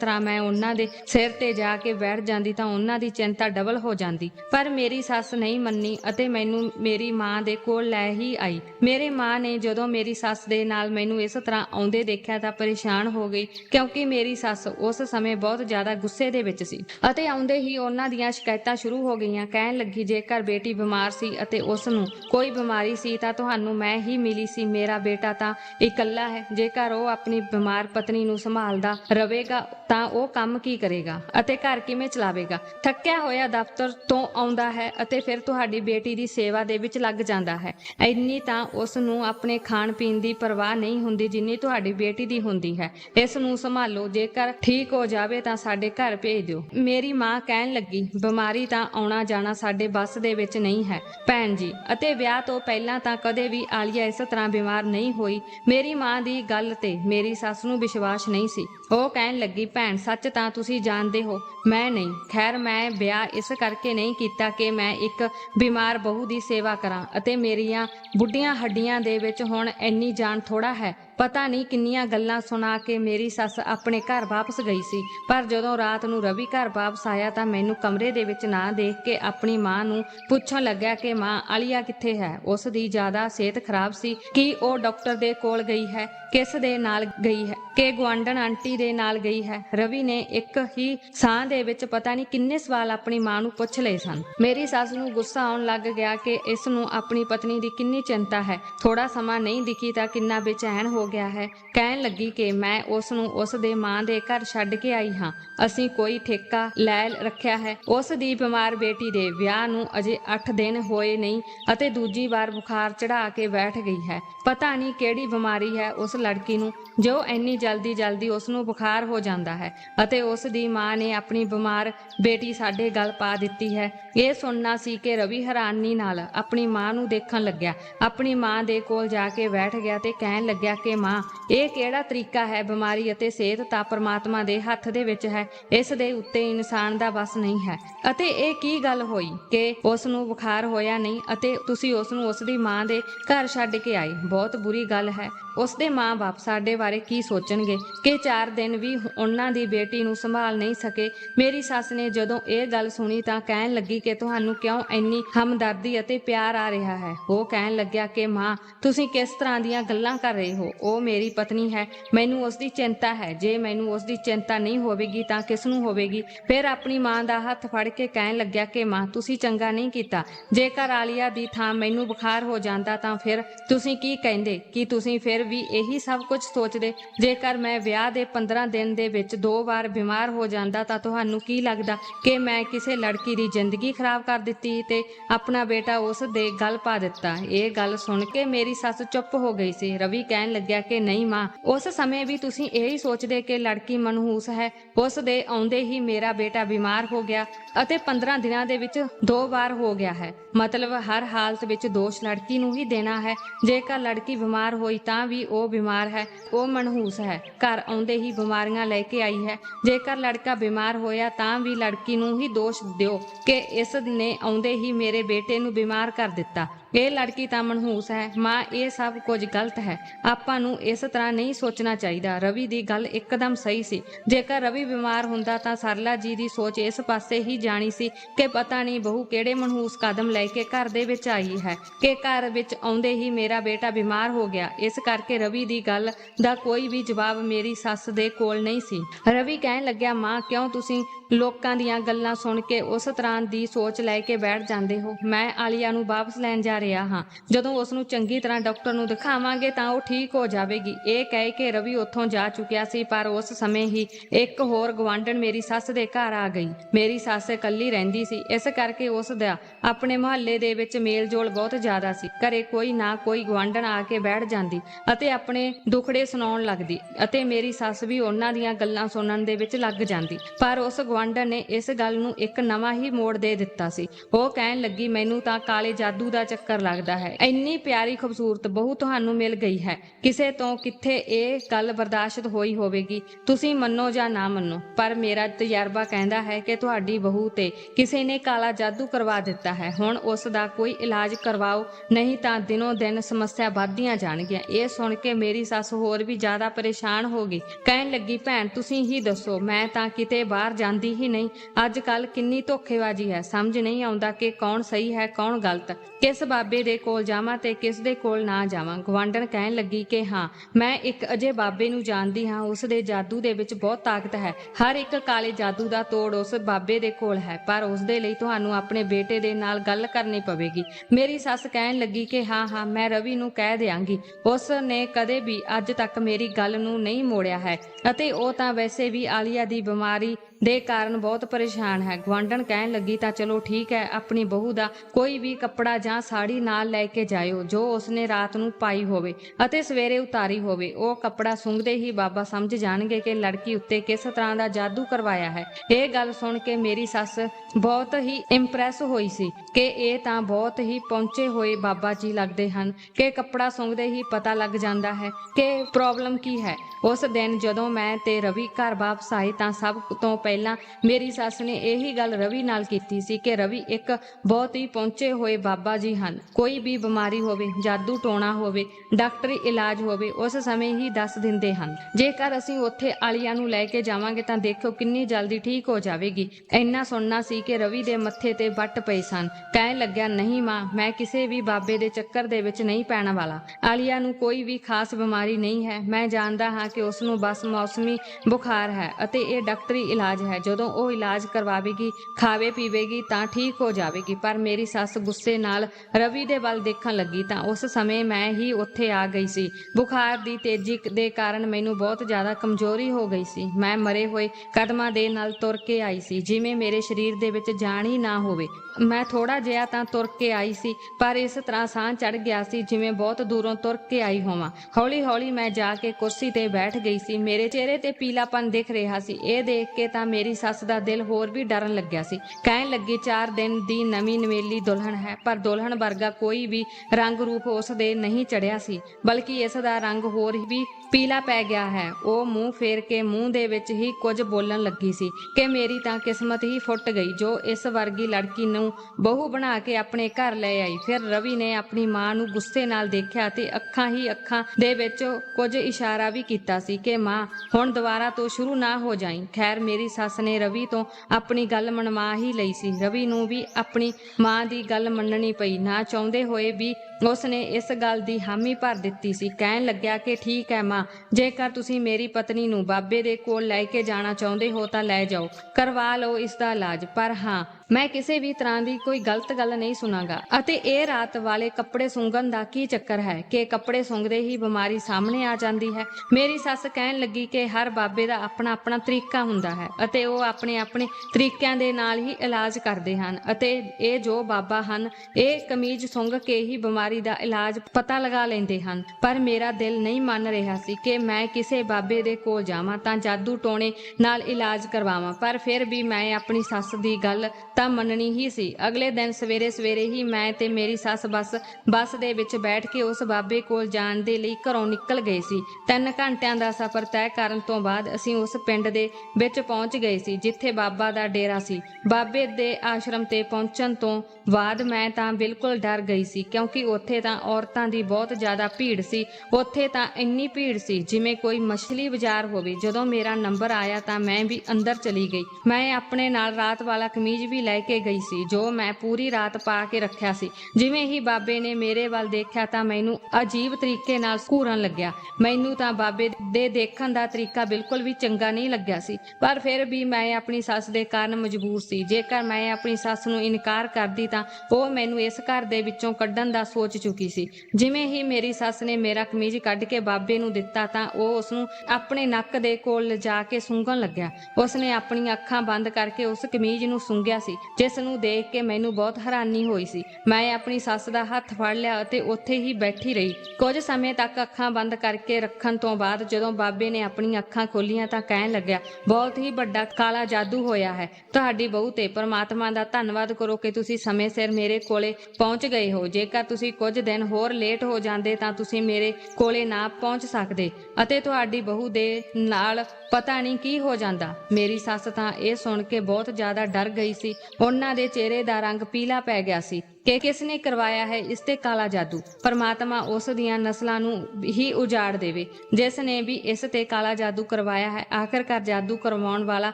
A: ਤਰ੍ਹਾਂ ਮੈਂ ਉਹਨਾਂ ਦੇ ਸਿਰ ਤੇ ਜਾ ਕੇ ਬੈਠ ਜਾਂਦੀ ਤਾਂ ਉਹਨਾਂ ਦੀ ਚਿੰਤਾ ਡਬਲ ਹੋ ਜਾਂਦੀ। ਪਰ ਮੇਰੀ ਸੱਸ ਨਹੀਂ ਮੰਨੀ ਅਤੇ ਮੈਨੂੰ ਮੇਰੀ ਮਾਂ ਦੇ ਕੋਲ ਲੈ ਹੀ ਆਈ। ਮੇਰੇ ਮਾਂ ਨੇ ਜਦੋਂ ਮੇਰੀ ਸੱਸ ਦੇ ਨਾਲ ਮੈਨੂੰ ਇਸ ਤਰ੍ਹਾਂ ਆਉਂਦੇ ਦੇਖਿਆ ਤਾਂ ਪਰੇਸ਼ਾਨ ਹੋ ਗਈ ਕਿਉਂਕਿ ਮੇਰੀ ਸੱਸ ਉਸ ਸਮੇਂ ਬਹੁਤ ਜ਼ਿਆਦਾ ਗੁੱਸੇ ਦੇ ਵਿੱਚ ਸੀ। ਅਤੇ ਆਉਂਦੇ ਹੀ ਉਹਨਾਂ ਦੀਆਂ ਸ਼ਿਕਾਇਤਾਂ ਸ਼ੁਰੂ ਹੋ ਗਈਆਂ। ਕਹਿਣ ਲੱਗੀ, ਜੇਕਰ ਬੇਟੀ ਬਿਮਾਰ ਸੀ ਅਤੇ ਉਸ ਨੂੰ ਕੋਈ ਬਿਮਾਰੀ ਸੀ ਤਾਂ ਤੁਹਾਨੂੰ ਮੈਂ ਹੀ ਮਿਲੀ ਸੀ। ਮੇਰਾ ਬੇਟਾ ਤਾਂ ਇਕੱਲਾ ਹੈ। ਜੇਕਰ ਉਹ ਆਪਣੀ ਬਿਮਾਰ ਪਤਨੀ ਨੂੰ ਸੰਭਾਲਦਾ ਰਵੇਗਾ ਤਾਂ ਉਹ ਕੰਮ ਕੀ ਕਰੇਗਾ ਅਤੇ ਘਰ ਕਿਵੇਂ ਚਲਾਵੇਗਾ? ਥੱਕਿਆ ਹੋਇਆ ਦਫ਼ਤਰ ਤੋਂ ਆਉਂਦਾ ਹੈ ਅਤੇ ਫਿਰ ਤੁਹਾਡੀ ਬੇਟੀ ਦੀ ਸੇਵਾ ਦੇ ਵਿੱਚ ਲੱਗ ਜਾਂਦਾ ਹੈ। ਇੰਨੀ ਤਾਂ ਉਸ ਨੂੰ ਆਪਣੇ ਖਾਣ ਪੀਣ ਦੀ ਪਰਵਾਹ ਨਹੀਂ ਹੁੰਦੀ ਜਿੰਨੀ ਤੁਹਾਡੀ ਬੇਟੀ ਦੀ ਹੁੰਦੀ ਹੈ। ਇਸ ਨੂੰ ਸੰਭਾਲੋ। ਜੇਕਰ ਠੀਕ ਹੋ ਜਾਵੇ ਤਾਂ ਸਾਡੇ ਘਰ ਭੇਜ ਦਿਓ। ਮੇਰੀ ਮਾਂ ਕਹਿਣ ਲੱਗੀ, ਬਿਮਾਰੀ ਤਾਂ ਆਉਣਾ ਜਾਣਾ ਸਾਡੇ ਬੱਸ ਦੇ ਵਿੱਚ ਨਹੀਂ ਹੈ। ਭੈਣ ਜੀ, ਅਤੇ ਵਿਆਹ ਤੋਂ ਪਹਿਲਾਂ ਤਾਂ ਕਦੇ ਵੀ ਆਲੀਆ ਇਸ ਤਰ੍ਹਾਂ ਬਿਮਾਰ ਨਹੀਂ ਹੋਈ। ਮੇਰੀ ਮਾਂ ਦੀ ਗੱਲ ਤੇ ਮੇਰੀ ਸੱਸ ਨੂੰ ਵਿਸ਼ਵਾਸ ਨਹੀਂ ਸੀ। ਉਹ ਕਹਿਣ ਲੱਗੀ, ਭੈਣ, ਸੱਚ ਤਾਂ ਤੁਸੀਂ ਜਾਣਦੇ ਹੋ, ਮੈਂ ਨਹੀਂ। ਖੈਰ, ਮੈਂ ਵਿਆਹ ਇਸ ਕਰਕੇ ਨਹੀਂ ਕੀਤਾ ਕਿ ਮੈਂ ਇੱਕ ਬਿਮਾਰ ਬਹੂ ਦੀ ਸੇਵਾ ਕਰਾਂ, ਅਤੇ ਮੇਰੀਆਂ ਬੁੱਢੀਆਂ ਹੱਡੀਆਂ ਦੇ ਵਿੱਚ ਹੁਣ ਇੰਨੀ ਜਾਨ ਥੋੜਾ ਹੈ। ਪਤਾ ਨਹੀਂ ਕਿੰਨੀਆਂ ਗੱਲਾਂ ਸੁਣਾ ਕੇ ਮੇਰੀ ਸੱਸ ਆਪਣੇ ਘਰ ਵਾਪਸ ਗਈ ਸੀ, ਪਰ ਜਦੋਂ ਰਾਤ ਨੂੰ ਰਵੀ ਘਰ ਵਾਪਸ ਆਇਆ ਤਾਂ ਮੈਨੂੰ ਕਮਰੇ ਦੇ ਵਿੱਚ ਨਾ ਦੇਖ ਕੇ ਆਪਣੀ ਮਾਂ ਨੂੰ ਪੁੱਛਣ ਲੱਗਿਆ ਕਿ ਮਾਂ, ਅਲੀਆ ਕਿੱਥੇ ਹੈ? ਉਸ ਦੀ ਜ਼ਿਆਦਾ ਸਿਹਤ ਖਰਾਬ ਸੀ, ਕਿ ਉਹ ਡਾਕਟਰ ਦੇ ਕੋਲ ਗਈ ਹੈ? ਕਿਸ ਦੇ ਨਾਲ ਗਈ ਹੈ? ਕਿ ਗੁਆਂਢਣ ਆਂਟੀ ਦੇ ਨਾਲ ਗਈ ਹੈ? ਰਵੀ ਨੇ ਇੱਕ ਹੀ ਸਾਹ ਦੇ ਵਿੱਚ ਪਤਾ ਨਹੀਂ ਕਿੰਨੇ ਸਵਾਲ ਆਪਣੀ ਮਾਂ ਨੂੰ ਪੁੱਛ ਲਏ ਸਨ। ਮੇਰੀ ਸੱਸ ਨੂੰ ਗੁੱਸਾ ਆਉਣ ਲੱਗ ਗਿਆ ਕਿ ਇਸ ਨੂੰ ਆਪਣੀ ਪਤਨੀ ਦੀ ਕਿੰਨੀ ਚਿੰਤਾ ਹੈ। ਥੋੜਾ ਸਮਾਂ ਨਹੀਂ ਦਿਖੀ ਤਾਂ ਕਿੰਨਾ ਬੇਚੈਨ ਹੋ ਗਿਆ ਹੈ। ਕਹਿਣ ਲੱਗੀ ਕਿ ਮੈਂ ਉਸ ਨੂੰ ਉਸ ਦੇ ਮਾਂ ਦੇ ਘਰ ਛੱਡ ਕੇ ਆਈ ਹਾਂ। ਅਸੀਂ ਕੋਈ ਠੇਕਾ ਲੈ ਰੱਖਿਆ ਹੈ। ਉਸ ਦੀ ਬਿਮਾਰ ਬੇਟੀ ਦੇ ਵਿਆਹ ਨੂੰ ਅਜੇ 8 ਦਿਨ ਹੋਏ ਨਹੀਂ ਅਤੇ ਦੂਜੀ ਵਾਰ ਬੁਖਾਰ ਚੜਾ ਕੇ ਬੈਠ ਗਈ ਹੈ। ਪਤਾ ਨਹੀਂ ਕਿਹੜੀ ਬਿਮਾਰੀ ਹੈ, ਉਸ ਲੜਕੀ ਨੂੰ, ਜੋ ਇੰਨੀ ਜਲਦੀ ਜਲਦੀ ਉਸ ਨੂੰ ਬੁਖਾਰ ਹੋ ਜਾਂਦਾ ਹੈ ਅਤੇ ਉਸ ਦੀ ਮਾਂ ਨੇ ਆਪਣੀ ਬਿਮਾਰ ਬੇਟੀ ਸਾਡੇ ਗਲ ਪਾ ਦਿੱਤੀ ਹੈ। ਇਹ ਸੁਣਨਾ ਸੀ ਕਿ ਰਵੀ ਹੈਰਾਨੀ ਨਾਲ ਆਪਣੀ ਮਾਂ ਨੂੰ ਦੇਖਣ ਲੱਗਿਆ। ਆਪਣੀ ਮਾਂ ਦੇ ਕੋਲ ਜਾ ਕੇ ਬੈਠ ਗਿਆ ਤੇ ਕਹਿਣ ਲੱਗਿਆ ਕਿ, ਮਾਂ, ਇਹ ਕਿਹੜਾ ਤਰੀਕਾ ਹੈ? ਬਿਮਾਰੀ ਅਤੇ ਸਿਹਤ ਤਾਂ ਪਰਮਾਤਮਾ ਦੇ ਹੱਥ ਦੇ ਵਿੱਚ ਹੈ। ਇਸ ਦੇ ਉੱਤੇ ਇਨਸਾਨ ਦਾ ਬਸ ਨਹੀਂ ਹੈ। ਅਤੇ ਇਹ ਕੀ ਗੱਲ ਹੋਈ ਕਿ ਉਸ ਨੂੰ ਬੁਖਾਰ ਹੋਇਆ ਨਹੀਂ ਅਤੇ ਤੁਸੀਂ ਉਸ ਨੂੰ ਉਸ ਦੀ ਮਾਂ ਦੇ ਘਰ ਛੱਡ ਕੇ ਆਏ? ਬਹੁਤ ਬੁਰੀ ਗੱਲ ਹੈ। ਉਸ ਦੇ ਮਾਂ-ਬਾਪ ਸਾਡੇ ਬਾਰੇ ਕੀ ਸੋਚਣਗੇ? ਕਿ 4 ਦਿਨ ਵੀ ਉਹਨਾਂ ਦੀ ਬੇਟੀ ਨੂੰ ਸੰਭਾਲ ਨਹੀਂ ਸਕੇ? ਮੇਰੀ ਸੱਸ ਨੇ ਜਦੋਂ ਇਹ ਗੱਲ ਸੁਣੀ ਤਾਂ ਕਹਿਣ ਲੱਗੀ ਕਿ ਤੁਹਾਨੂੰ ਕਿਉਂ ਇੰਨੀ ਹਮਦਰਦੀ ਅਤੇ ਪਿਆਰ ਆ ਰਿਹਾ ਹੈ? ਉਹ ਕਹਿਣ ਲੱਗਿਆ ਕਿ, ਮਾਂ, ਤੁਸੀਂ ਕਿਸ ਤਰ੍ਹਾਂ ਦੀਆਂ ਗੱਲਾਂ ਕਰ ਰਹੇ ਹੋ? ਉਹ ਮੇਰੀ ਪਤਨੀ ਹੈ। ਮੈਨੂੰ ਉਸ ਦੀ ਚਿੰਤਾ ਹੈ। ਜੇ ਮੈਨੂੰ ਉਸ ਦੀ ਚਿੰਤਾ ਨਹੀਂ ਹੋਵੇਗੀ ਤਾਂ ਕਿਸ ਨੂੰ ਹੋਵੇਗੀ? ਫਿਰ ਆਪਣੀ ਮਾਂ ਦਾ ਹੱਥ ਫੜ ਕੇ ਕਹਿਣ ਲੱਗਿਆ ਕਿ, ਮਾਂ, ਤੁਸੀਂ ਚੰਗਾ ਨਹੀਂ ਕੀਤਾ। ਜੇਕਰ ਆਲੀਆ ਦੀ ਥਾਂ ਮੈਨੂੰ ਬੁਖਾਰ ਹੋ ਜਾਂਦਾ ਤਾਂ ਫਿਰ ਤੁਸੀਂ ਕੀ ਕਹਿੰਦੇ? ਕਿ ਤੁਸੀਂ ਫਿਰ ਵੀ ਇਹੀ ਸਭ ਕੁਝ ਸੋਚਦੇ, ਜੇਕਰ ਮੈਂ ਵਿਆਹ ਦੇ 15 ਦਿਨ ਦੇ ਵਿੱਚ ਦੋ ਵਾਰ ਬਿਮਾਰ ਹੋ ਜਾਂਦਾ ਤਾਂ ਤੁਹਾਨੂੰ ਕੀ ਲੱਗਦਾ ਕਿ ਮੈਂ ਕਿਸੇ ਲੜਕੀ ਦੀ ਜ਼ਿੰਦਗੀ ਖਰਾਬ ਕਰ ਦਿੱਤੀ ਤੇ ਆਪਣਾ ਬੇਟਾ ਉਸ ਦੇ ਗਲ ਪਾ ਦਿੱਤਾ? ਇਹ ਗੱਲ ਸੁਣ ਕੇ ਮੇਰੀ ਸੱਸ ਚੁੱਪ ਹੋ ਗਈ ਸੀ। ਰਵੀ ਕਹਿਣ ਲੱਗਿਆ ਕਿ ਨਹੀਂ ਮਾਂ, ਉਸ ਸਮੇਂ ਵੀ ਤੁਸੀਂ ਇਹੀ ਸੋਚਦੇ ਕਿ ਲੜਕੀ ਮਨਹੂਸ ਹੈ। ਉਸ ਦੇ ਆਉਂਦੇ ਹੀ ਮੇਰਾ ਬੇਟਾ ਬਿਮਾਰ ਹੋ ਗਿਆ ਅਤੇ 15 ਦਿਨਾਂ ਦੇ ਵਿੱਚ ਦੋ ਵਾਰ ਹੋ ਗਿਆ ਹੈ। ਮਤਲਬ ਹਰ ਹਾਲਤ ਵਿੱਚ ਦੋਸ਼ ਲੜਕੀ ਨੂੰ ਹੀ ਦੇਣਾ ਹੈ। ਜੇਕਰ ਲੜਕੀ ਬਿਮਾਰ ਹੋਈ ਤਾਂ ਵੀ ਉਹ ਬਿਮਾਰ ਬਿਮਾਰ ਹੈ, ਉਹ ਮਨਹੂਸ ਹੈ। ਘਰ ਆਉਂਦੇ ਹੀ ਬਿਮਾਰੀਆਂ ਲੈ ਕੇ ਆਈ ਹੈ। ਜੇਕਰ ਲੜਕਾ ਬਿਮਾਰ ਹੋਇਆ ਤਾਂ ਵੀ ਲੜਕੀ ਨੂੰ ਹੀ ਦੋਸ਼ ਦਿਓ ਕਿ ਇਸ ਨੇ ਆਉਂਦੇ ਹੀ ਮੇਰੇ ਬੇਟੇ ਨੂੰ ਬਿਮਾਰ ਕਰ ਦਿੱਤਾ। ਇਹ ਲੜਕੀ ਤਾਂ ਮਨਹੂਸ ਹੈ। ਮਾਂ, ਇਹ ਸਭ ਕੁਝ ਗਲਤ ਹੈ। ਆਪਾਂ ਨੂੰ ਇਸ ਤਰ੍ਹਾਂ ਨਹੀਂ ਸੋਚਣਾ ਚਾਹੀਦਾ। ਰਵੀ ਦੀ ਗੱਲ ਇੱਕਦਮ ਸਹੀ ਸੀ। ਜੇਕਰ ਰਵੀ ਬਿਮਾਰ ਹੁੰਦਾ ਤਾਂ ਸਰਲਾ ਜੀ ਦੀ ਸੋਚ ਇਸ ਪਾਸੇ ਹੀ ਜਾਣੀ ਸੀ ਕਿ ਪਤਾ ਨਹੀਂ ਬਹੂ ਕਿਹੜੇ ਮਨਹੂਸ ਕਦਮ ਲੈ ਕੇ ਘਰ ਦੇ ਵਿੱਚ ਆਈ ਹੈ ਕਿ ਘਰ ਵਿੱਚ ਆਉਂਦੇ ਹੀ ਮੇਰਾ ਬੇਟਾ ਬਿਮਾਰ ਹੋ ਗਿਆ। ਇਸ ਕਰਕੇ ਰਵੀ ਦੀ ਗੱਲ ਦਾ ਕੋਈ ਵੀ ਜਵਾਬ ਮੇਰੀ ਸੱਸ ਦੇ ਕੋਲ ਨਹੀਂ ਸੀ। ਰਵੀ ਕਹਿਣ ਲੱਗਿਆ, ਮਾਂ, ਕਿਉਂ ਤੁਸੀਂ ਲੋਕਾਂ ਦੀਆਂ ਗੱਲਾਂ ਸੁਣ ਕੇ ਉਸ ਤਰ੍ਹਾਂ ਦੀ ਸੋਚ ਲੈ ਕੇ ਬੈਠ ਜਾਂਦੇ ਹੋ। ਮੈਂ ਆਲੀਆ ਨੂੰ ਵਾਪਸ ਲੈਣ ਜਾ ਰਿਹਾ ਹਾਂ। ਜਦੋਂ ਉਸ ਨੂੰ ਚੰਗੀ ਤਰ੍ਹਾਂ ਡਾਕਟਰ ਨੂੰ ਦਿਖਾਵਾਂਗੇ ਤਾਂ ਉਹ ਠੀਕ ਹੋ ਜਾਵੇਗੀ। ਇਹ ਕਹਿ ਕੇ ਰਵੀ ਉੱਥੋਂ ਜਾ ਚੁੱਕਿਆ ਸੀ, ਪਰ ਉਸ ਸਮੇਂ ਹੀ ਇੱਕ ਹੋਰ ਗਵਾਂਢਣ ਮੇਰੀ ਸੱਸ ਦੇ ਘਰ ਆ ਗਈ। ਮੇਰੀ ਸੱਸ ਇਕੱਲੀ ਰਹਿੰਦੀ ਸੀ। ਇਸ ਕਰਕੇ ਉਸ ਦਾ ਆਪਣੇ ਮੁਹੱਲੇ ਦੇ ਵਿੱਚ ਮੇਲ-ਜੋਲ ਬਹੁਤ ਜ਼ਿਆਦਾ ਸੀ। ਘਰੇ ਕੋਈ ਨਾ ਕੋਈ ਗਵਾਂਢਣ ਆ ਕੇ ਬੈਠ ਜਾਂਦੀ ਅਤੇ ਆਪਣੇ ਦੁਖੜੇ ਸੁਣਾਉਣ ਲੱਗਦੀ ਅਤੇ ਮੇਰੀ ਸੱਸ ਵੀ ਉਹਨਾਂ ਦੀਆਂ ਗੱਲਾਂ ਸੁਣਨ ਦੇ ਵਿੱਚ ਲੱਗ ਜਾਂਦੀ। ਪਰ ਉਸ ਗਵਾਂਢਣ ਨੇ ਇਸ ਗੱਲ ਨੂੰ ਇੱਕ ਨਵਾਂ ਹੀ ਮੋੜ ਦੇ ਦਿੱਤਾ ਸੀ। ਉਹ ਕਹਿਣ ਲੱਗੀ, ਮੈਨੂੰ ਤਾਂ ਕਾਲੇ ਜਾਦੂ ਦਾ ਚੱਕਰ ਲੱਗਦਾ ਹੈ। ਇੰਨੀ ਪਿਆਰੀ ਖੂਬਸੂਰਤ ਬਹੂ ਤੁਹਾਨੂੰ ਮਿਲ ਗਈ ਹੈ। ਕਿਸੇ ਤੋਂ ਕਿੱਥੇ ਇਹ ਗੱਲ ਬਰਦਾਸ਼ਤ ਹੋਈ ਹੋਵੇਗੀ? ਤੁਸੀਂ ਮੰਨੋ ਜਾਂ ਨਾ ਮੰਨੋ, ਪਰ ਮੇਰਾ ਤਜਰਬਾ ਕਹਿੰਦਾ ਹੈ ਕਿ ਤੁਹਾਡੀ ਬਹੂ ਤੇ ਕਿਸੇ ਨੇ ਕਾਲਾ ਜਾਦੂ ਕਰਵਾ ਦਿੱਤਾ ਹੈ। ਹੁਣ ਉਸ ਦਾ ਕੋਈ ਇਲਾਜ ਕਰਵਾਓ, ਨਹੀਂ ਤਾਂ ਦਿਨੋਂ ਦਿਨ ਸਮੱਸਿਆ ਵੱਧਦੀਆਂ ਜਾਣਗੀਆਂ। ਇਹ ਸੁਣ ਕੇ ਮੇਰੀ ਸੱਸ ਹੋਰ ਵੀ ਜ਼ਿਆਦਾ ਪਰੇਸ਼ਾਨ ਹੋ ਗਈ। ਕਹਿਣ ਲੱਗੀ, ਭੈਣ, ਤੁਸੀਂ ਹੀ ਦੱਸੋ, ਮੈਂ ਤਾਂ ਕਿਤੇ ਬਾਹਰ ਜਾਂਦੀ ਹੀ ਨਹੀਂ। ਅੱਜ ਕੱਲ ਕਿੰਨੀ ਧੋਖੇਬਾਜ਼ੀ ਹੈ। ਸਮਝ ਨਹੀਂ ਆਉਂਦਾ ਕਿ ਕੌਣ ਸਹੀ ਹੈ, ਕੌਣ ਗਲਤ। ਕਿਸ ਬਾਬੇ ਦੇ ਕੋਲ ਜਾਵਾਂ ਤੇ ਕਿਸ ਦੇ ਕੋਲ ਨਾ ਜਾਵਾਂ। ਗਵਾਂਢਣ ਕਹਿਣ ਲੱਗੀ ਕਿ ਹਾਂ, ਮੈਂ ਇੱਕ ਅਜੇ ਬਾਬੇ ਨੂੰ ਜਾਣਦੀ ਹਾਂ। ਉਸ ਦੇ ਜਾਦੂ ਦੇ ਵਿੱਚ ਬਹੁਤ ਤਾਕਤ ਹੈ। ਹਰ ਇੱਕ ਕਾਲੇ ਜਾਦੂ ਦਾ ਤੋੜ ਉਸ ਬਾਬੇ ਦੇ ਕੋਲ ਹੈ। ਪਰ ਉਸ ਦੇ ਲਈ ਤੁਹਾਨੂੰ ਆਪਣੇ ਬੇਟੇ ਦੇ ਨਾਲ ਗੱਲ ਕਰਨੀ ਪਵੇਗੀ। ਮੇਰੀ ਸੱਸ ਕਹਿਣ ਲੱਗੀ ਕਿ ਹਾਂ ਹਾਂ, ਮੈਂ ਰਵੀ ਨੂੰ ਕਹਿ ਦਿਆਂਗੀ। ਉਸ ਨੇ ਕਦੇ ਵੀ ਅੱਜ ਤੱਕ ਮੇਰੀ ਗੱਲ ਨੂੰ ਨਹੀਂ ਮੋੜਿਆ ਹੈ। ਅਤੇ ਉਹ ਤਾਂ ਵੈਸੇ ਵੀ ਆਲੀਆ ਦੀ ਬਿਮਾਰੀ ਦੇ ਕਾਰਨ ਬਹੁਤ ਪਰੇਸ਼ਾਨ ਹੈ। ਗਵਾਂਢਣ ਕਹਿਣ ਲੱਗੀ, ਤਾਂ ਚਲੋ ਠੀਕ ਹੈ, ਆਪਣੀ ਬਹੂ ਦਾ ਕੋਈ ਵੀ ਕੱਪੜਾ ਜਾਂ ਸਾੜੀ ਨਾਲ ਲੈ ਕੇ ਜਾਇਓ, ਜੋ ਉਸਨੇ ਰਾਤ ਨੂੰ ਪਾਈ ਹੋਵੇ ਅਤੇ ਸਵੇਰੇ ਉਤਾਰੀ ਹੋਵੇ। ਉਹ ਕੱਪੜਾ ਸੁੰਘਦੇ ਹੀ ਬਾਬਾ ਸਮਝ ਜਾਣਗੇ ਕਿ ਲੜਕੀ ਉੱਤੇ ਕਿਸ ਤਰ੍ਹਾਂ ਦਾ ਜਾਦੂ ਕਰਵਾਇਆ ਹੈ। ਇਹ ਗੱਲ ਸੁਣ ਕੇ ਮੇਰੀ ਸੱਸ ਬਹੁਤ ਹੀ ਇੰਪ੍ਰੈਸ ਹੋਈ ਸੀ ਕਿ ਇਹ ਤਾਂ ਬਹੁਤ ਹੀ ਪਹੁੰਚੇ ਹੋਏ ਬਾਬਾ ਜੀ ਲੱਗਦੇ ਹਨ ਕਿ ਕੱਪੜਾ ਸੁੰਘਦੇ ਹੀ ਪਤਾ ਲੱਗ ਜਾਂਦਾ ਹੈ ਕਿ ਪ੍ਰੋਬਲਮ ਕੀ ਹੈ। ਉਸ ਦਿਨ ਜਦੋਂ ਮੈਂ ਤੇ ਰਵੀ ਘਰ ਵਾਪਸ ਆਏ ਤਾਂ ਸਭ ਤੋਂ ਪਹਿਲਾਂ ਮੇਰੀ ਸੱਸ ਨੇ ਇਹੀ ਗੱਲ ਰਵੀ ਨਾਲ ਕੀਤੀ ਸੀ ਕਿ ਰਵੀ ਇੱਕ ਬਹੁਤ ਹੀ ਪਹੁੰਚੇ ਹੋਏ ਬਾਬਾ ਜੀ ਹਨ। ਕੋਈ ਵੀ ਬਿਮਾਰੀ ਹੋਵੇ, ਜਾਦੂ ਟੋਣਾ ਹੋਵੇ, ਡਾਕਟਰੀ ਇਲਾਜ ਹੋਵੇ, ਉਸ ਸਮੇਂ ਹੀ ਦੱਸ ਦਿੰਦੇ ਹਨ। ਜੇਕਰ ਅਸੀਂ ਉੱਥੇ ਆਲੀਆਂ ਨੂੰ ਲੈ ਕੇ ਜਾਵਾਂਗੇ ਤਾਂ ਦੇਖੋ ਕਿੰਨੀ ਜਲਦੀ ਠੀਕ ਹੋ ਜਾਵੇਗੀ। ਇੰਨਾ ਸੁਣਨਾ ਸੀ ਕਿ ਰਵੀ ਦੇ ਮੱਥੇ ਤੇ ਵੱਟ ਪਏ ਸਨ। ਕਹਿਣ ਲੱਗਿਆ, ਨਹੀਂ ਮਾਂ, ਮੈਂ ਕਿਸੇ ਵੀ ਬਾਬੇ ਦੇ ਚੱਕਰ ਦੇ ਵਿੱਚ ਨਹੀਂ ਪੈਣ ਵਾਲਾ। ਆਲੀਆ ਨੂੰ ਕੋਈ ਵੀ ਖਾਸ ਬਿਮਾਰੀ ਨਹੀਂ ਹੈ। ਮੈਂ ਜਾਣਦਾ ਹਾਂ ਕਿ ਉਸ ਨੂੰ ਬਸ ਮੌਸਮੀ ਬੁਖਾਰ ਹੈ ਅਤੇ ਇਹ ਡਾਕਟਰੀ ਇਲਾਜ ਹੈ। ਜਦੋਂ ਉਹ ਇਲਾਜ ਕਰਵਾਵੇਗੀ, ਖਾਵੇ, ਪੀਵੇਗੀ ਤਾਂ ਠੀਕ ਹੋ ਜਾਵੇਗੀ। ਪਰ ਮੇਰੀ ਸੱਸ ਗੁੱਸੇ ਨਾਲ ਰਵੀ ਦੇ ਵੱਲ ਦੇਖਣ ਲੱਗੀ ਤਾਂ ਉਸ ਸਮੇਂ ਮੈਂ ਹੀ ਉੱਥੇ ਆ ਗਈ ਸੀ। ਬੁਖਾਰ ਦੀ ਤੇਜ਼ੀ ਦੇ ਕਾਰਨ ਮੈਨੂੰ ਬਹੁਤ ਜ਼ਿਆਦਾ ਕਮਜ਼ੋਰੀ ਹੋ ਗਈ ਸੀ। ਮੈਂ ਮਰੇ ਹੋਏ ਕਦਮਾਂ ਦੇ ਨਾਲ ਤੁਰ ਕੇ ਆਈ ਸੀ। ਜਿਵੇਂ ਮੇਰੇ ਸਰੀਰ ਦੇ ਵਿੱਚ ਜਾਨ ਹੀ ਨਾ ਹੋਵੇ। ਮੈਂ ਥੋੜਾ ਜਿਹਾ ਤਾਂ ਤੁਰ ਕੇ ਆਈ ਸੀ, ਪਰ ਇਸ ਤਰ੍ਹਾਂ ਸਾਹ ਚੜ ਗਿਆ ਸੀ ਜਿਵੇਂ ਬਹੁਤ ਦੂਰੋਂ ਤੁਰ ਕੇ ਆਈ ਹੋਵਾਂ। ਹੌਲੀ ਹੌਲੀ ਮੈਂ ਜਾ ਕੇ ਕੁਰਸੀ ਤੇ ਬੈਠ ਗਈ ਸੀ। ਮੇਰੇ ਚਿਹਰੇ ਤੇ ਪੀਲਾਪਨ ਦਿਖ ਰਿਹਾ ਸੀ। ਇਹ ਦੇਖ ਕੇ ਤਾਂ ਮੇਰੀ ਸੱਸ ਦਾ ਦਿਲ ਹੋਰ ਵੀ ਡਰਨ ਲੱਗਿਆ ਸੀ। ਕਹਿਣ ਲੱਗੀ 4 ਦਿਨ ਦੀ ਨਵੀਂ ਨਵੇਲੀ ਦੁਲਹਨ ਹੈ, ਪਰ ਦੁਲਹਨ ਵਰਗਾ ਕੋਈ ਵੀ ਰੰਗ ਰੂਪ ਉਸ ਦੇ ਨਹੀਂ ਚੜਿਆ ਸੀ, ਬਲਕਿ ਇਸ ਦਾ ਰੰਗ ਹੋਰ ਵੀ ਪੀਲਾ ਪੈ ਗਿਆ ਹੈ। ਉਹ ਮੂੰਹ ਫੇਰ ਕੇ ਮੂੰਹ ਦੇ ਵਿੱਚ ਹੀ ਕੁਝ ਬੋਲਣ ਲੱਗੀ ਸੀ ਕਿ ਮੇਰੀ ਤਾਂ ਕਿਸਮਤ ਹੀ ਫੁੱਟ ਗਈ ਜੋ ਇਸ ਵਰਗੀ ਲੜਕੀ ਨੂੰ ਬਹੂ ਬਣਾ ਕੇ ਆਪਣੇ ਘਰ ਲੈ ਆਈ। ਫਿਰ ਰਵੀ ਨੇ ਆਪਣੀ ਮਾਂ ਨੂੰ ਗੁੱਸੇ ਨਾਲ ਦੇਖਿਆ ਤੇ ਅੱਖਾਂ ਹੀ ਅੱਖਾਂ ਦੇ ਵਿੱਚ ਕੁਝ ਇਸ਼ਾਰਾ ਵੀ ਕੀਤਾ ਸੀ ਕਿ ਮਾਂ, ਹੁਣ ਦੁਬਾਰਾ ਤੋਂ ਸ਼ੁਰੂ ਨਾ ਹੋ ਜਾਈਂ। ਖੈਰ, ਮੇਰੀ ਸੱਸ ਨੇ ਰਵੀ ਤੋਂ ਆਪਣੀ ਗੱਲ ਮਨਵਾ ਹੀ ਲਈ ਸੀ। ਰਵੀ ਨੂੰ ਵੀ ਆਪਣੀ ਮਾਂ ਦੀ ਗੱਲ ਮੰਨਣੀ ਪਈ। ਨਾ ਚਾਹੁੰਦੇ ਹੋਏ ਵੀ ਉਸ ਨੇ ਇਸ ਗੱਲ ਦੀ ਹਾਮੀ ਭਰ ਦਿੱਤੀ ਸੀ। ਕਹਿਣ ਲੱਗਿਆ ਕਿ ਠੀਕ ਹੈ ਮਾਂ, ਜੇਕਰ ਤੁਸੀਂ ਮੇਰੀ ਪਤਨੀ ਨੂੰ ਬਾਬੇ ਦੇ ਕੋਲ ਲੈ ਕੇ ਜਾਣਾ ਚਾਹੁੰਦੇ ਹੋ ਤਾਂ ਲੈ ਜਾਓ। ਕਰਵਾ ਲਓ ਇਸ ਦਾ ਇਲਾਜ। ਪਰ ਹਾਂ ਮੈਂ ਕਿਸੇ ਵੀ ਤਰ੍ਹਾਂ ਦੀ ਕੋਈ ਗਲਤ ਗੱਲ ਨਹੀਂ ਸੁਣਾਗਾ। ਅਤੇ ਇਹ ਰਾਤ ਵਾਲੇ ਕੱਪੜੇ ਸੁੰਗਣ ਦਾ ਕੀ ਚੱਕਰ ਹੈ ਕਿ ਕੱਪੜੇ ਸੁੰਘਦੇ ਹੀ ਬਿਮਾਰੀ ਸਾਹਮਣੇ ਆ ਜਾਂਦੀ ਹੈ? ਮੇਰੀ ਸੱਸ ਕਹਿਣ ਲੱਗੀ ਕਿ ਹਰ ਬਾਬੇ ਦਾ ਆਪਣਾ ਆਪਣਾ ਤਰੀਕਾ ਹੁੰਦਾ ਹੈ ਅਤੇ ਉਹ ਆਪਣੇ ਆਪਣੇ ਤਰੀਕਿਆਂ ਦੇ ਨਾਲ ਹੀ ਇਲਾਜ ਕਰਦੇ ਹਨ ਅਤੇ ਇਹ ਜੋ ਬਾਬਾ ਹਨ, ਇਹ ਕਮੀਜ਼ ਸੁੰਘ ਕੇ ਹੀ ਬਿਮਾਰੀ ਦਾ ਇਲਾਜ ਪਤਾ ਲਗਾ ਲੈਂਦੇ ਹਨ। ਪਰ ਮੇਰਾ ਦਿਲ ਨਹੀਂ ਮੰਨ ਰਿਹਾ ਸੀ ਕਿ ਮੈਂ ਕਿਸੇ ਬਾਬੇ ਦੇ ਕੋਲ ਜਾਵਾਂ ਤਾਂ ਜਾਦੂ ਟੋਣੇ ਨਾਲ ਇਲਾਜ ਕਰਵਾਵਾਂ। ਪਰ ਫਿਰ ਵੀ ਮੈਂ ਆਪਣੀ ਸੱਸ ਦੀ ਗੱਲ ਤਾਂ ਮੰਨਣੀ ਹੀ ਸੀ। ਅਗਲੇ ਦਿਨ ਸਵੇਰੇ ਸਵੇਰੇ ਹੀ ਮੈਂ ਤੇ ਮੇਰੀ ਸੱਸ ਬੱਸ ਬੱਸ ਦੇ ਵਿੱਚ ਬੈਠ ਕੇ ਉਸ ਬਾਬੇ ਕੋਲ ਜਾਣ ਦੇ ਲਈ ਘਰੋਂ ਨਿਕਲ ਗਏ ਸੀ। ਤਿੰਨ ਘੰਟਿਆਂ ਦਾ ਸਫ਼ਰ ਤੈਅ ਕਰਨ ਤੋਂ ਬਾਅਦ ਅਸੀਂ ਉਸ ਪਿੰਡ ਦੇ ਵਿੱਚ ਪਹੁੰਚ ਗਏ ਸੀ, ਜਿੱਥੇ ਬਾਬਾ ਦਾ ਡੇਰਾ ਸੀ। ਬਾਬੇ ਦੇ ਆਸ਼ਰਮ ਤੇ ਪਹੁੰਚਣ ਤੋਂ ਬਾਅਦ ਮੈਂ ਤਾਂ ਬਿਲਕੁਲ ਡਰ ਗਈ ਸੀ, ਕਿਉਂਕਿ ਉੱਥੇ ਤਾਂ ਔਰਤਾਂ ਦੀ ਬਹੁਤ ਜ਼ਿਆਦਾ ਭੀੜ ਸੀ। ਉੱਥੇ ਤਾਂ ਇੰਨੀ ਭੀੜ ਸੀ, ਜਿਵੇਂ ਕੋਈ ਮਛਲੀ ਬਾਜ਼ਾਰ ਹੋਵੇ। ਜਦੋਂ ਮੇਰਾ ਨੰਬਰ ਆਇਆ ਤਾਂ ਮੈਂ ਵੀ ਅੰਦਰ ਚਲੀ ਗਈ। ਮੈਂ ਆਪਣੇ ਨਾਲ ਰਾਤ ਵਾਲਾ ਕਮੀਜ਼ ਵੀ ਲੈ ਕੇ ਗਈ ਸੀ, ਜੋ ਮੈਂ ਪੂਰੀ ਰਾਤ ਪਾ ਕੇ ਰੱਖਿਆ ਸੀ। ਜਿਵੇਂ ਹੀ ਬਾਬੇ ਨੇ ਮੇਰੇ ਵੱਲ ਦੇਖਿਆ ਤਾਂ ਮੈਨੂੰ ਅਜੀਬ ਤਰੀਕੇ ਨਾਲ ਘੂਰਨ ਲੱਗਿਆ। ਮੈਨੂੰ ਤਾਂ ਬਾਬੇ ਦੇ ਦੇਖਣ ਦਾ ਤਰੀਕਾ ਬਿਲਕੁਲ ਵੀ ਚੰਗਾ ਨਹੀਂ ਲੱਗਿਆ ਸੀ। ਪਰ ਫਿਰ ਵੀ ਮੈਂ ਆਪਣੀ ਸੱਸ ਦੇ ਕਾਰਨ ਮਜਬੂਰ ਸੀ। ਜੇਕਰ ਮੈਂ ਆਪਣੀ ਸੱਸ ਨੂੰ ਇਨਕਾਰ ਕਰਦੀ ਤਾਂ ਉਹ ਮੈਨੂੰ ਇਸ ਘਰ ਦੇ ਵਿੱਚੋਂ ਕੱਢਣ ਦਾ ਸੋਚ ਚੁੱਕੀ ਸੀ। ਜਿਵੇਂ ਹੀ ਮੇਰੀ ਸੱਸ ਨੇ ਮੇਰਾ ਕਮੀਜ਼ ਕੱਢ ਕੇ ਬਾਬੇ ਨੂੰ ਦਿੱਤਾ ਤਾਂ ਉਹ ਉਸ ਨੂੰ ਆਪਣੇ ਨੱਕ ਦੇ ਕੋਲ ਲਿਜਾ ਕੇ ਸੁੰਘਣ ਲੱਗਿਆ। ਉਸ ਨੇ ਆਪਣੀਆਂ ਅੱਖਾਂ ਬੰਦ ਕਰਕੇ ਉਸ ਕਮੀਜ਼ ਨੂੰ ਸੁੰਘਿਆ ਸੀ। ਸੀ, ਜਿਸ ਨੂੰ ਦੇਖ ਕੇ ਮੈਨੂੰ ਬਹੁਤ ਹੈਰਾਨੀ ਹੋਈ ਸੀ। ਮੈਂ ਆਪਣੀ ਸੱਸ ਦਾ ਹੱਥ ਫੜ ਲਿਆ ਅਤੇ ਉੱਥੇ ਹੀ ਬੈਠੀ ਰਹੀ। ਕੁਝ ਸਮੇਂ ਤੱਕ ਅੱਖਾਂ ਬੰਦ ਕਰਕੇ ਰੱਖਣ ਤੋਂ ਬਾਅਦ ਜਦੋਂ ਬਾਬੇ ਨੇ ਆਪਣੀਆਂ ਅੱਖਾਂ ਖੋਲੀਆਂ ਤਾਂ ਕਹਿਣ ਲੱਗਿਆ, ਬਹੁਤ ਹੀ ਵੱਡਾ ਕਾਲਾ ਜਾਦੂ ਹੋਇਆ ਹੈ। ਤੁਹਾਡੀ ਬਹੂ ਤੇ ਪ੍ਰਮਾਤਮਾ ਦਾ ਧੰਨਵਾਦ ਕਰੋ ਕਿ ਤੁਸੀਂ ਸਮੇਂ ਸਿਰ ਮੇਰੇ ਕੋਲੇ ਪਹੁੰਚ ਗਏ ਹੋ। ਜੇਕਰ ਤੁਸੀਂ ਕੁਝ ਦਿਨ ਹੋਰ ਲੇਟ ਹੋ ਜਾਂਦੇ ਤਾਂ ਤੁਸੀਂ ਮੇਰੇ ਕੋਲੇ ਨਾ ਪਹੁੰਚ ਸਕਦੇ। ਅਤੇ ਤੁਹਾਡੀ ਬਹੂ ਦੇ ਨਾਲ ਪਤਾ ਨਹੀਂ ਕੀ ਹੋ ਜਾਂਦਾ। ਮੇਰੀ ਸੱਸ ਤਾਂ ਇਹ ਸੁਣ ਕੇ ਬਹੁਤ ਜ਼ਿਆਦਾ ਡਰ ਗਈ ਸੀ ਉਹਨਾਂ ਦੇ ਚਿਹਰੇ ਦਾ ਰੰਗ ਪੀਲਾ ਪੈ ਗਿਆ ਸੀ। ਕਿ ਕਿਸ ਨੇ ਕਰਵਾਇਆ ਹੈ, ਇਸ ਤੇ ਕਾਲਾ ਜਾਦੂ। ਪਰਮਾਤਮਾ ਉਸ ਦੀਆਂ ਨਸਲਾਂ ਨੂੰ ਹੀ ਉਜਾੜ ਦੇਵੇ। ਜਿਸ ਨੇ ਵੀ ਇਸ ਤੇ ਕਾਲਾ ਜਾਦੂ ਕਰਵਾਇਆ ਹੈ, ਆਖਰਕਾਰ ਜਾਦੂ ਕਰਵਾਉਣ ਵਾਲਾ